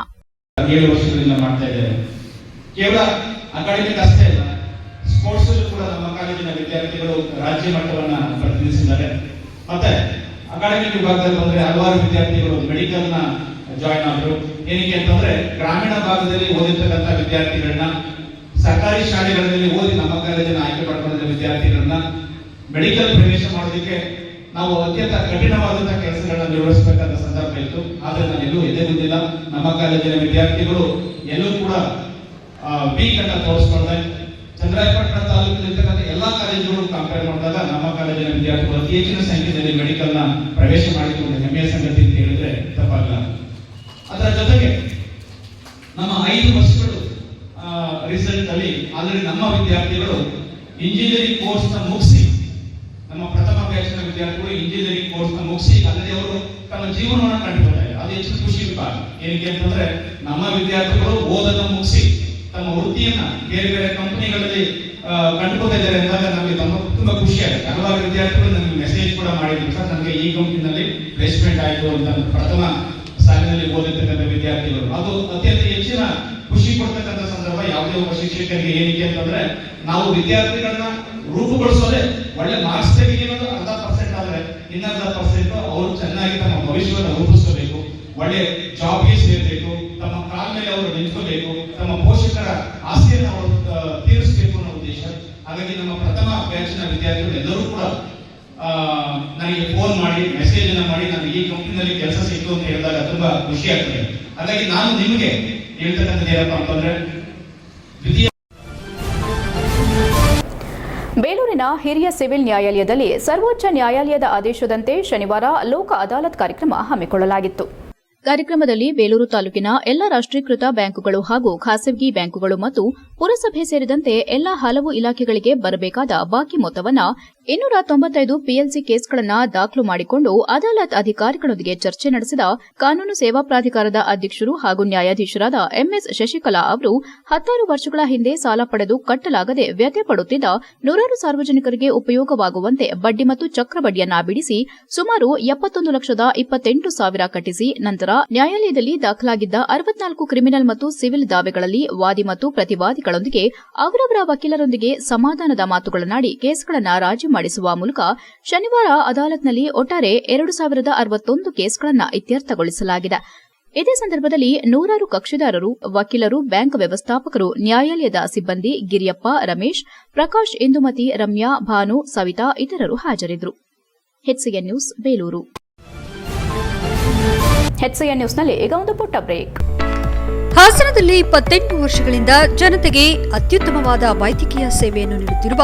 ವಿಭಾಗದಲ್ಲಿ ಬಂದರೆ ಹಲವಾರು ವಿದ್ಯಾರ್ಥಿಗಳು ಮೆಡಿಕಲ್ನ ಜಾಯಿನ್ ಆದರು. ಏನಕ್ಕೆ ಅಂತಂದ್ರೆ, ಗ್ರಾಮೀಣ ಭಾಗದಲ್ಲಿ ಓದಿರ್ತಕ್ಕಂಥ ವಿದ್ಯಾರ್ಥಿಗಳನ್ನ, ಸರ್ಕಾರಿ ಶಾಲೆಗಳಲ್ಲಿ ಓದಿ ನಮ್ಮ ಕಾಲೇಜನ್ನು ಆಯ್ಕೆ ಪಡ್ಕೊಂಡಿದ್ದ ವಿದ್ಯಾರ್ಥಿಗಳನ್ನ ಮೆಡಿಕಲ್ ಪ್ರವೇಶ ಮಾಡೋದಕ್ಕೆ ನಾವು ಅತ್ಯಂತ ಕಠಿಣವಾದಂತಹ ಕೆಲಸಗಳನ್ನ ನಿರ್ವಹಿಸಬೇಕಾದ ಸಂದರ್ಭ ಇತ್ತು. ಆದ್ರೆ ನಾನು ಎಲ್ಲೂ ಎದೆ ಬಂದಿಲ್ಲ. ನಮ್ಮ ಕಾಲೇಜಿನ ವಿದ್ಯಾರ್ಥಿಗಳು ಎಲ್ಲೂ ಕೂಡ ವೀಕ್ ಅಂತ ತೋರಿಸ್ಕೊಂಡೆ ಚಂದ್ರಾಯಪಟ್ಟಣ ತಾಲೂಕಿನಲ್ಲಿರ್ತಕ್ಕಂಥ ಎಲ್ಲಾ ಕಾಲೇಜುಗಳು ಕಂಪೇರ್ ಮಾಡಿದಾಗ ನಮ್ಮ ಕಾಲೇಜಿನ ವಿದ್ಯಾರ್ಥಿಗಳು ಅತಿ ಹೆಚ್ಚಿನ ಸಂಖ್ಯೆಯಲ್ಲಿ ಮೆಡಿಕಲ್ನ ಪ್ರವೇಶ ಮಾಡಿಕೊಂಡು ಹೆಮ್ಮೆಯ ಸಂಗತಿ ಜೊತೆಗೆ ನಮ್ಮ ಐದು ವರ್ಷಗಳು ರಿಸಲ್ಟ್ ಅಲ್ಲಿ ಆಲ್ರೆಡಿ ನಮ್ಮ ವಿದ್ಯಾರ್ಥಿಗಳು ಇಂಜಿನಿಯರಿಂಗ್ ಕೋರ್ಸ್ನ ಮುಗಿಸಿ, ನಮ್ಮ ಪ್ರಥಮ ಬ್ಯಾಚ್ನ ವಿದ್ಯಾರ್ಥಿಗಳು ಇಂಜಿನಿಯರಿಂಗ್ ಕೋರ್ಸ್ನ ಮುಗಿಸಿ, ಅಲ್ಲದೆ ಅವರು ತಮ್ಮ ಜೀವನವನ್ನು ಕಂಡುಕೊಳ್ತಾರೆ ಅದು ಹೆಚ್ಚು ಖುಷಿ ವಿಭಾಗ. ಏನಕ್ಕೆ ಅಂತಂದ್ರೆ ನಮ್ಮ ವಿದ್ಯಾರ್ಥಿಗಳು ಓದನ್ನು ಮುಗಿಸಿ, ತಮ್ಮ ವೃತ್ತಿಯನ್ನ ಬೇರೆ ಬೇರೆ ಕಂಪನಿಗಳಲ್ಲಿ ಕಂಡುಕೊಳ್ತಾ ಇದ್ದಾರೆ ಅಂದಾಗ ನಮಗೆ ತಮ್ಮ ತುಂಬಾ ಖುಷಿ ಆಗುತ್ತೆ. ಹಲವಾರು ವಿದ್ಯಾರ್ಥಿಗಳು ನಮಗೆ ಮೆಸೇಜ್ ಕೂಡ ಮಾಡಿದ್ರು. ಸರ್ ನನಗೆ ಈ ಕಂಪನಿನಲ್ಲಿ ಪ್ಲೇಸ್ಮೆಂಟ್ ಆಯಿತು ಅಂತ ಪ್ರಥಮ ಸಾಲಿನಲ್ಲಿ ಓದಿರ್ತಕ್ಕಂಥ ವಿದ್ಯಾರ್ಥಿಗಳು. ಅದು ಅತ್ಯಂತ ಹೆಚ್ಚಿನ ಖುಷಿ ಕೊಡ್ತಕ್ಕಂಥ ಸಂದರ್ಭ. ಯಾವುದೇ ಒಬ್ಬ ಶಿಕ್ಷಕರಿಗೆ ಏನಕ್ಕೆ ಅಂತಂದ್ರೆ, ನಾವು ವಿದ್ಯಾರ್ಥಿಗಳನ್ನ ರೂಪುಗೊಳಿಸೋದೇ ಒಳ್ಳೆ ಮಾರ್ಕ್ಸ್ ತೆಗೆಯೋದು ಅರ್ಧ ಪರ್ಸೆಂಟ್ ಆದ್ರೆ ಇನ್ನರ್ಧ ಪರ್ಸೆಂಟ್ ಅವರು ಚೆನ್ನಾಗಿ ತಮ್ಮ ಭವಿಷ್ಯವನ್ನು ರೂಪಿಸಬೇಕು ಒಳ್ಳೆ ಜಾಬ್ಗೆ ಸೇರ್ಬೇಕು. ತಮ್ಮ ಕಾಲ ಮೇಲೆ ಅವರು ನಿಂತ್ಕೋಬೇಕು. ತಮ್ಮ ಪೋಷಕರ ಆಸೆಯನ್ನು ಅವರು ತೀರಿಸಬೇಕು ಅನ್ನೋ ಉದ್ದೇಶ. ಹಾಗಾಗಿ ನಮ್ಮ ಪ್ರಥಮ ಬ್ಯಾಚಿನ ವಿದ್ಯಾರ್ಥಿಗಳು ಎಲ್ಲರೂ ಕೂಡ ನನಗೆ ಫೋನ್ ಮಾಡಿ ಮೆಸೇಜ್ ಅನ್ನ ಮಾಡಿ ನನಗೆ ಈ ಕಂಪ್ನಿನಲ್ಲಿ ಕೆಲಸ ಸಿಕ್ತು ಅಂತ ಹೇಳಿದಾಗ ತುಂಬಾ ಖುಷಿ ಆಗ್ತದೆ. ಹಾಗಾಗಿ ನಾನು ನಿಮಗೆ ಹೇಳ್ತಕ್ಕಂಥದ್ದು ಏನಪ್ಪಾ ಅಂತಂದ್ರೆ ದ್ವಿತೀಯ ಬೇಲೂರಿನ ಹಿರಿಯ ಸಿವಿಲ್ ನ್ಯಾಯಾಲಯದಲ್ಲಿ ಸರ್ವೋಚ್ಚ ನ್ಯಾಯಾಲಯದ ಆದೇಶದಂತೆ ಶನಿವಾರ ಲೋಕ ಅದಾಲತ್ ಕಾರ್ಯಕ್ರಮ ಹಮ್ಮಿಕೊಳ್ಳಲಾಗಿತ್ತು. ಕಾರ್ಯಕ್ರಮದಲ್ಲಿ ಬೇಲೂರು ತಾಲೂಕಿನ ಎಲ್ಲ ರಾಷ್ಟ್ರೀಕೃತ ಬ್ಯಾಂಕುಗಳು ಹಾಗೂ ಖಾಸಗಿ ಬ್ಯಾಂಕುಗಳು ಮತ್ತು ಪುರಸಭೆ ಸೇರಿದಂತೆ ಎಲ್ಲ ಹಲವು ಇಲಾಖೆಗಳಿಗೆ ಬರಬೇಕಾದ ಬಾಕಿ ಮೊತ್ತವನ್ನ ಇನ್ನೂರ ತೊಂಬತ್ತೈದು ಪಿಎಲ್ಸಿ ಕೇಸ್ಗಳನ್ನು ದಾಖಲು ಮಾಡಿಕೊಂಡು ಅದಾಲತ್ ಅಧಿಕಾರಿಗಳೊಂದಿಗೆ ಚರ್ಚೆ ನಡೆಸಿದ ಕಾನೂನು ಸೇವಾ ಪ್ರಾಧಿಕಾರದ ಅಧ್ಯಕ್ಷರು ಹಾಗೂ ನ್ಯಾಯಾಧೀಶರಾದ ಎಂಎಸ್ ಶಶಿಕಲಾ ಅವರು, ಹತ್ತಾರು ವರ್ಷಗಳ ಹಿಂದೆ ಸಾಲ ಪಡೆದು ಕಟ್ಟಲಾಗದೆ ವ್ಯಥೆ ಪಡುತ್ತಿದ್ದ ನೂರಾರು ಸಾರ್ವಜನಿಕರಿಗೆ ಉಪಯೋಗವಾಗುವಂತೆ ಬಡ್ಡಿ ಮತ್ತು ಚಕ್ರಬಡ್ಡಿಯನ್ನ ಬಿಡಿಸಿ ಸುಮಾರು ಎಪ್ಪತ್ತೊಂದು ಲಕ್ಷದ ಇಪ್ಪತ್ತೆಂಟು ಸಾವಿರ ಕಟ್ಟಿಸಿ ನಂತರ ನ್ಯಾಯಾಲಯದಲ್ಲಿ ದಾಖಲಾಗಿದ್ದ ಅರವತ್ನಾಲ್ಕು ಕ್ರಿಮಿನಲ್ ಮತ್ತು ಸಿವಿಲ್ ದಾವೆಗಳಲ್ಲಿ ವಾದಿ ಮತ್ತು ಪ್ರತಿವಾದಿಗಳೊಂದಿಗೆ ಅವರವರ ವಕೀಲರೊಂದಿಗೆ ಸಮಾಧಾನದ ಮಾತುಗಳನ್ನಾಡಿ ಕೇಸ್ಗಳನ್ನು ರಾಜಿ ಮಾಡಿಸುವ ಮೂಲಕ ಶನಿವಾರ ಅದಾಲತ್ನಲ್ಲಿ ಒಟ್ಟಾರೆ ಎರಡು ಸಾವಿರದ ಅರವತ್ತೊಂದು ಕೇಸ್ಗಳನ್ನು ಇತ್ಯರ್ಥಗೊಳಿಸಲಾಗಿದೆ. ಇದೇ ಸಂದರ್ಭದಲ್ಲಿ ನೂರಾರು ಕಕ್ಷಿದಾರರು ವಕೀಲರು ಬ್ಯಾಂಕ್ ವ್ಯವಸ್ಥಾಪಕರು ನ್ಯಾಯಾಲಯದ ಸಿಬ್ಬಂದಿ ಗಿರಿಯಪ್ಪ ರಮೇಶ್ ಪ್ರಕಾಶ್ ಇಂದುಮತಿ ರಮ್ಯಾ ಭಾನು ಸವಿತಾ ಇತರರು ಹಾಜರಿದ್ದರು. ನ್ಯೂಸ್ ಬೇಲೂರು. ಹೆಚ್ಸಿಎನ್ ನ್ಯೂಸ್ನಲ್ಲಿ ಈಗ ಒಂದು ಪುಟ್ಟ ಬ್ರೇಕ್. ಹಾಸನದಲ್ಲಿ ಇಪ್ಪತ್ತೆಂಟು ವರ್ಷಗಳಿಂದ ಜನತೆಗೆ ಅತ್ಯುತ್ತಮವಾದ ವೈದ್ಯಕೀಯ ಸೇವೆಯನ್ನು ನೀಡುತ್ತಿರುವ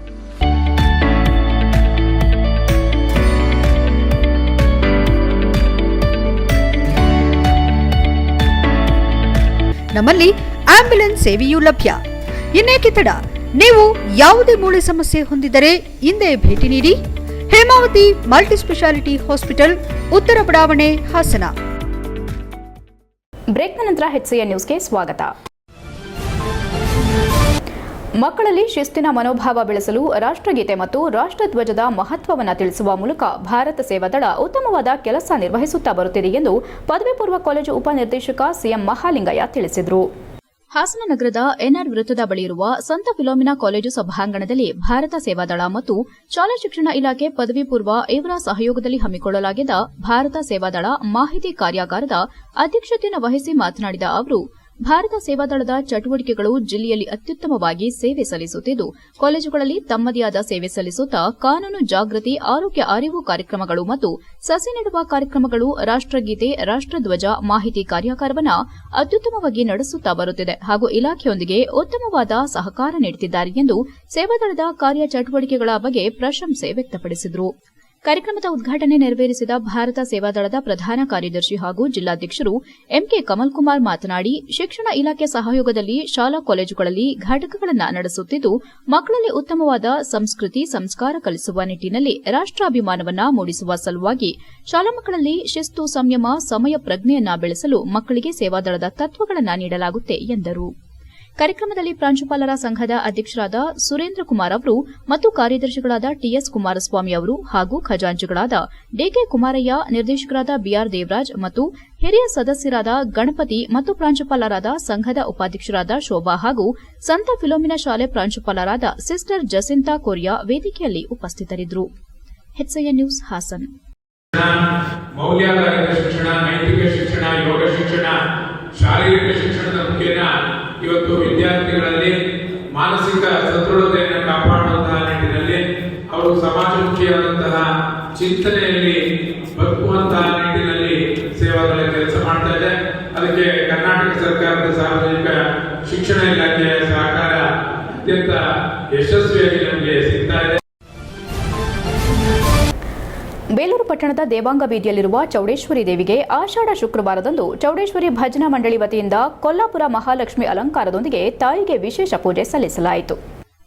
ನಮ್ಮಲ್ಲಿ ಆಂಬ್ಯುಲೆನ್ಸ್ ಸೇವೆಯೂ ಲಭ್ಯ. ಇನ್ನೇಕೆ ತಡ? ನೀವು ಯಾವುದೇ ಮೂಳೆ ಸಮಸ್ಯೆ ಹೊಂದಿದರೆ ಹಿಂದೆ ಭೇಟಿ ನೀಡಿ. ಹೇಮಾವತಿ ಮಲ್ಟಿ ಸ್ಪೆಷಾಲಿಟಿ ಹಾಸ್ಪಿಟಲ್, ಉತ್ತರ ಬಡಾವಣೆ, ಹಾಸನ. ಬ್ರೇಕ್ನ ನಂತರ ಹೆಚ್ಚಿಯ ನ್ಯೂಸ್ಗೆ ಸ್ವಾಗತ. ಮಕ್ಕಳಲ್ಲಿ ಶಿಸ್ತಿನ ಮನೋಭಾವ ಬೆಳೆಸಲು ರಾಷ್ಟ್ರಗೀತೆ ಮತ್ತು ರಾಷ್ಟ್ರಧ್ವಜದ ಮಹತ್ವವನ್ನು ತಿಳಿಸುವ ಮೂಲಕ ಭಾರತ ಸೇವಾ ದಳ ಉತ್ತಮವಾದ ಕೆಲಸ ನಿರ್ವಹಿಸುತ್ತಾ ಬರುತ್ತಿದೆ ಎಂದು ಪದವಿ ಪೂರ್ವ ಕಾಲೇಜು ಉಪನಿರ್ದೇಶಕ ಸಿಎಂ ಮಹಾಲಿಂಗಯ್ಯ ತಿಳಿಸಿದರು. ಹಾಸನ ನಗರದ ಎನ್ಆರ್ ವೃತ್ತದ ಬಳಿಯಿರುವ ಸಂತ ಫಿಲೋಮಿನಾ ಕಾಲೇಜು ಸಭಾಂಗಣದಲ್ಲಿ ಭಾರತ ಸೇವಾದಳ ಮತ್ತು ಶಾಲಾ ಶಿಕ್ಷಣ ಇಲಾಖೆ ಪದವಿ ಪೂರ್ವ ಇವರ ಸಹಯೋಗದಲ್ಲಿ ಹಮ್ಮಿಕೊಳ್ಳಲಾಗಿದ್ದ ಭಾರತ ಸೇವಾದಳ ಮಾಹಿತಿ ಕಾರ್ಯಾಗಾರದ ಅಧ್ಯಕ್ಷತೆಯನ್ನು ವಹಿಸಿ ಮಾತನಾಡಿದ ಅವರು ಭಾರತ ಸೇವಾದಳದ ಚಟುವಟಿಕೆಗಳು ಜಿಲ್ಲೆಯಲ್ಲಿ ಅತ್ಯುತ್ತಮವಾಗಿ ಸೇವೆ ಸಲ್ಲಿಸುತ್ತಿದ್ದು, ಕಾಲೇಜುಗಳಲ್ಲಿ ತಮ್ಮದೇ ಆದ ಸೇವೆ ಸಲ್ಲಿಸುತ್ತಾ ಕಾನೂನು ಜಾಗೃತಿ, ಆರೋಗ್ಯ ಅರಿವು ಕಾರ್ಯಕ್ರಮಗಳು ಮತ್ತು ಸಸಿ ನೆಡುವ ಕಾರ್ಯಕ್ರಮಗಳು ರಾಷ್ಟ್ರಗೀತೆ, ರಾಷ್ಟ್ರಧ್ವಜ ಮಾಹಿತಿ ಕಾರ್ಯಾಗಾರವನ್ನು ಅತ್ಯುತ್ತಮವಾಗಿ ನಡೆಸುತ್ತಾ ಬರುತ್ತಿದೆ ಹಾಗೂ ಇಲಾಖೆಯೊಂದಿಗೆ ಉತ್ತಮವಾದ ಸಹಕಾರ ನೀಡುತ್ತಿದ್ದಾರೆ ಎಂದು ಸೇವಾದಳದ ಕಾರ್ಯ ಚಟುವಟಿಕೆಗಳ ಬಗ್ಗೆ ಪ್ರಶಂಸೆ ವ್ಯಕ್ತಪಡಿಸಿದರು. ಕಾರ್ಯಕ್ರಮದ ಉದ್ಘಾಟನೆ ನೆರವೇರಿಸಿದ ಭಾರತ ಸೇವಾದಳದ ಪ್ರಧಾನ ಕಾರ್ಯದರ್ಶಿ ಹಾಗೂ ಜಿಲ್ಲಾಧ್ಯಕ್ಷರು ಎಂಕೆ ಕಮಲ್ ಕುಮಾರ್ ಮಾತನಾಡಿ, ಶಿಕ್ಷಣ ಇಲಾಖೆ ಸಹಯೋಗದಲ್ಲಿ ಶಾಲಾ ಕಾಲೇಜುಗಳಲ್ಲಿ ಘಟಕಗಳನ್ನು ನಡೆಸುತ್ತಿದ್ದು, ಮಕ್ಕಳಲ್ಲಿ ಉತ್ತಮವಾದ ಸಂಸ್ಕೃತಿ, ಸಂಸ್ಕಾರ ಕಲಿಸುವ ನಿಟ್ಟನಲ್ಲಿ ರಾಷ್ಟಾಭಿಮಾನವನ್ನು ಮೂಡಿಸುವ ಸಲುವಾಗಿ ಶಾಲಾ ಮಕ್ಕಳಲ್ಲಿ ಶಿಸ್ತು, ಸಂಯಮ, ಸಮಯ ಪ್ರಜ್ಞೆಯನ್ನ ಬೆಳೆಸಲು ಮಕ್ಕಳಿಗೆ ಸೇವಾದಳದ ತತ್ವಗಳನ್ನು ನೀಡಲಾಗುತ್ತೆ ಎಂದರು. ಕಾರ್ಯಕ್ರಮದಲ್ಲಿ ಪ್ರಾಂಶುಪಾಲರ ಸಂಘದ ಅಧ್ಯಕ್ಷರಾದ ಸುರೇಂದ್ರ ಕುಮಾರ್ ಅವರು ಮತ್ತು ಕಾರ್ಯದರ್ಶಿಗಳಾದ ಟಿಎಸ್ ಕುಮಾರಸ್ವಾಮಿ ಅವರು ಹಾಗೂ ಖಜಾಂಚಿಗಳಾದ ಡಿಕೆ ಕುಮಾರಯ್ಯ, ನಿರ್ದೇಶಕರಾದ ಬಿಆರ್ ದೇವರಾಜ್ ಮತ್ತು ಹಿರಿಯ ಸದಸ್ಯರಾದ ಗಣಪತಿ ಮತ್ತು ಪ್ರಾಂಶುಪಾಲರಾದ ಸಂಘದ ಉಪಾಧ್ಯಕ್ಷರಾದ ಶೋಭಾ ಹಾಗೂ ಸಂತ ಫಿಲೋಮಿನಾ ಶಾಲೆ ಪ್ರಾಂಶುಪಾಲರಾದ ಸಿಸ್ಟರ್ ಜಸಿಂತಾ ಕೊರಿಯಾ ವೇದಿಕೆಯಲ್ಲಿ ಉಪಸ್ಥಿತರಿದ್ದರು. ನ್ಯೂಸ್, ಹಾಸನ್. ಮೌಲ್ಯಾಧಾರಿತ ಶಿಕ್ಷಣ, ನೈತಿಕ ಶಿಕ್ಷಣ, ಯೋಗ ಶಿಕ್ಷಣ, ಶಾರೀರಿಕ ಶಿಕ್ಷಣದ ಮುಖೇನ ಇವತ್ತು ವಿದ್ಯಾರ್ಥಿಗಳಲ್ಲಿ ಮಾನಸಿಕ ಸದೃಢತೆಯನ್ನು ಕಾಪಾಡುವಂತಹ ನಿಟ್ಟಿನಲ್ಲಿ ಅವರು ಸಮಾಜಮುಖಿಯಾದಂತಹ ಚಿಂತನೆಯಲ್ಲಿ ದೇವಾಂಗ ಬೀದಿಯಲ್ಲಿರುವ ಚೌಡೇಶ್ವರಿ ದೇವಿಗೆ ಆಷಾಢ ಶುಕ್ರವಾರದಂದು ಚೌಡೇಶ್ವರಿ ಭಜನಾ ಮಂಡಳಿ ವತಿಯಿಂದ ಕೊಲ್ಲಾಪುರ ಮಹಾಲಕ್ಷ್ಮಿ ಅಲಂಕಾರದೊಂದಿಗೆ ತಾಯಿಗೆ ವಿಶೇಷ ಪೂಜೆ ಸಲ್ಲಿಸಲಾಯಿತು.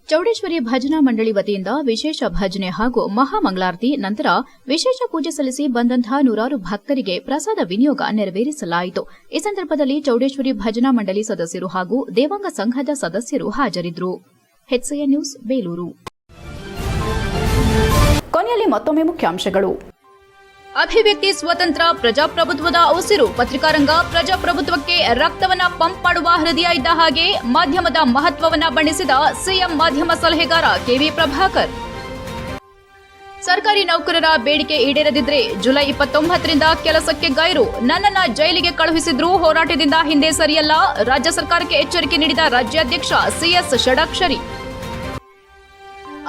ಚೌಡೇಶ್ವರಿ ಭಜನಾ ಮಂಡಳಿ ವತಿಯಿಂದ ವಿಶೇಷ ಭಜನೆ ಹಾಗೂ ಮಹಾಮಂಗಳಾರತಿ ನಂತರ ವಿಶೇಷ ಪೂಜೆ ಸಲ್ಲಿಸಿ ಬಂದಂತಹ ನೂರಾರು ಭಕ್ತರಿಗೆ ಪ್ರಸಾದ ವಿನಿಯೋಗ ನೆರವೇರಿಸಲಾಯಿತು. ಈ ಸಂದರ್ಭದಲ್ಲಿ ಚೌಡೇಶ್ವರಿ ಭಜನಾ ಮಂಡಳಿ ಸದಸ್ಯರು ಹಾಗೂ ದೇವಾಂಗ ಸಂಘದ ಸದಸ್ಯರು ಹಾಜರಿದ್ದರು. ನ್ಯೂಸ್, ಬೇಲೂರು. ಕೊನೆಯಲ್ಲಿ ಮತ್ತೊಮ್ಮೆ ಮುಖ್ಯಾಂಶಗಳು. ಅಭಿವ್ಯಕ್ತಿ ಸ್ವತಂತ್ರ ಪ್ರಜಾಪ್ರಭುತ್ವದ ಉಸಿರು. ಪತ್ರಿಕಾರಂಗ ಪ್ರಜಾಪ್ರಭುತ್ವಕ್ಕೆ ರಕ್ತವನ್ನ ಪಂಪ್ ಮಾಡುವ ಹೃದಯ ಇದ್ದ ಹಾಗೆ ಮಾಧ್ಯಮದ ಮಹತ್ವವನ್ನ ಬಣ್ಣಿಸಿದ ಸಿಎಂ ಮಾಧ್ಯಮ ಸಲಹೆಗಾರ ಕೆವಿ ಪ್ರಭಾಕರ್. ಸರ್ಕಾರಿ ನೌಕರರ ಬೇಡಿಕೆ ಈಡೇರದಿದ್ರೆ ಜುಲೈ ಇಪ್ಪತ್ತೊಂಬತ್ತರಿಂದ ಕೆಲಸಕ್ಕೆ ಗೈರು. ನನ್ನನ್ನ ಜೈಲಿಗೆ ಕಳುಹಿಸಿದ್ರೂ ಹೋರಾಟದಿಂದ ಹಿಂದೆ ಸರಿಯಲ್ಲ. ರಾಜ್ಯ ಸರ್ಕಾರಕ್ಕೆ ಎಚ್ಚರಿಕೆ ನೀಡಿದ ರಾಜ್ಯಾಧ್ಯಕ್ಷ ಸಿಎಸ್ ಷಡಾಕ್ಷರಿ.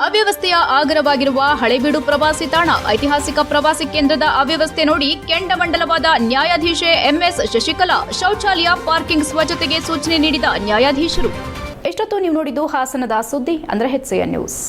ಅವ್ಯವಸ್ಥೆಯ ಆಗರವಾಗಿರುವ ಹಳೆಬೀಡು ಪ್ರವಾಸಿ ತಾಣ ಐತಿಹಾಸಿಕ ಪ್ರವಾಸಿ ಕೇಂದ್ರದ ಅವ್ಯವಸ್ಥೆ ನೋಡಿ ಕೆಂಡಮಂಡಲವಾದ ನ್ಯಾಯಾಧೀಶೆ ಎಂಎಸ್ ಶಶಿಕಲಾ ಶೌಚಾಲಯ ಪಾರ್ಕಿಂಗ್ ಸ್ವಚ್ಛತೆಗೆ ಸೂಚನೆ ನೀಡಿದ ನ್ಯಾಯಾಧೀಶರು. ಎಷ್ಟೊತ್ತು ನೀವು ನೋಡಿದ್ದು ಹಾಸನದ ಸುದ್ದಿ ಅಂದ್ರೆ ಹೆಚ್ಸಿಎನ್ ನ್ಯೂಸ್.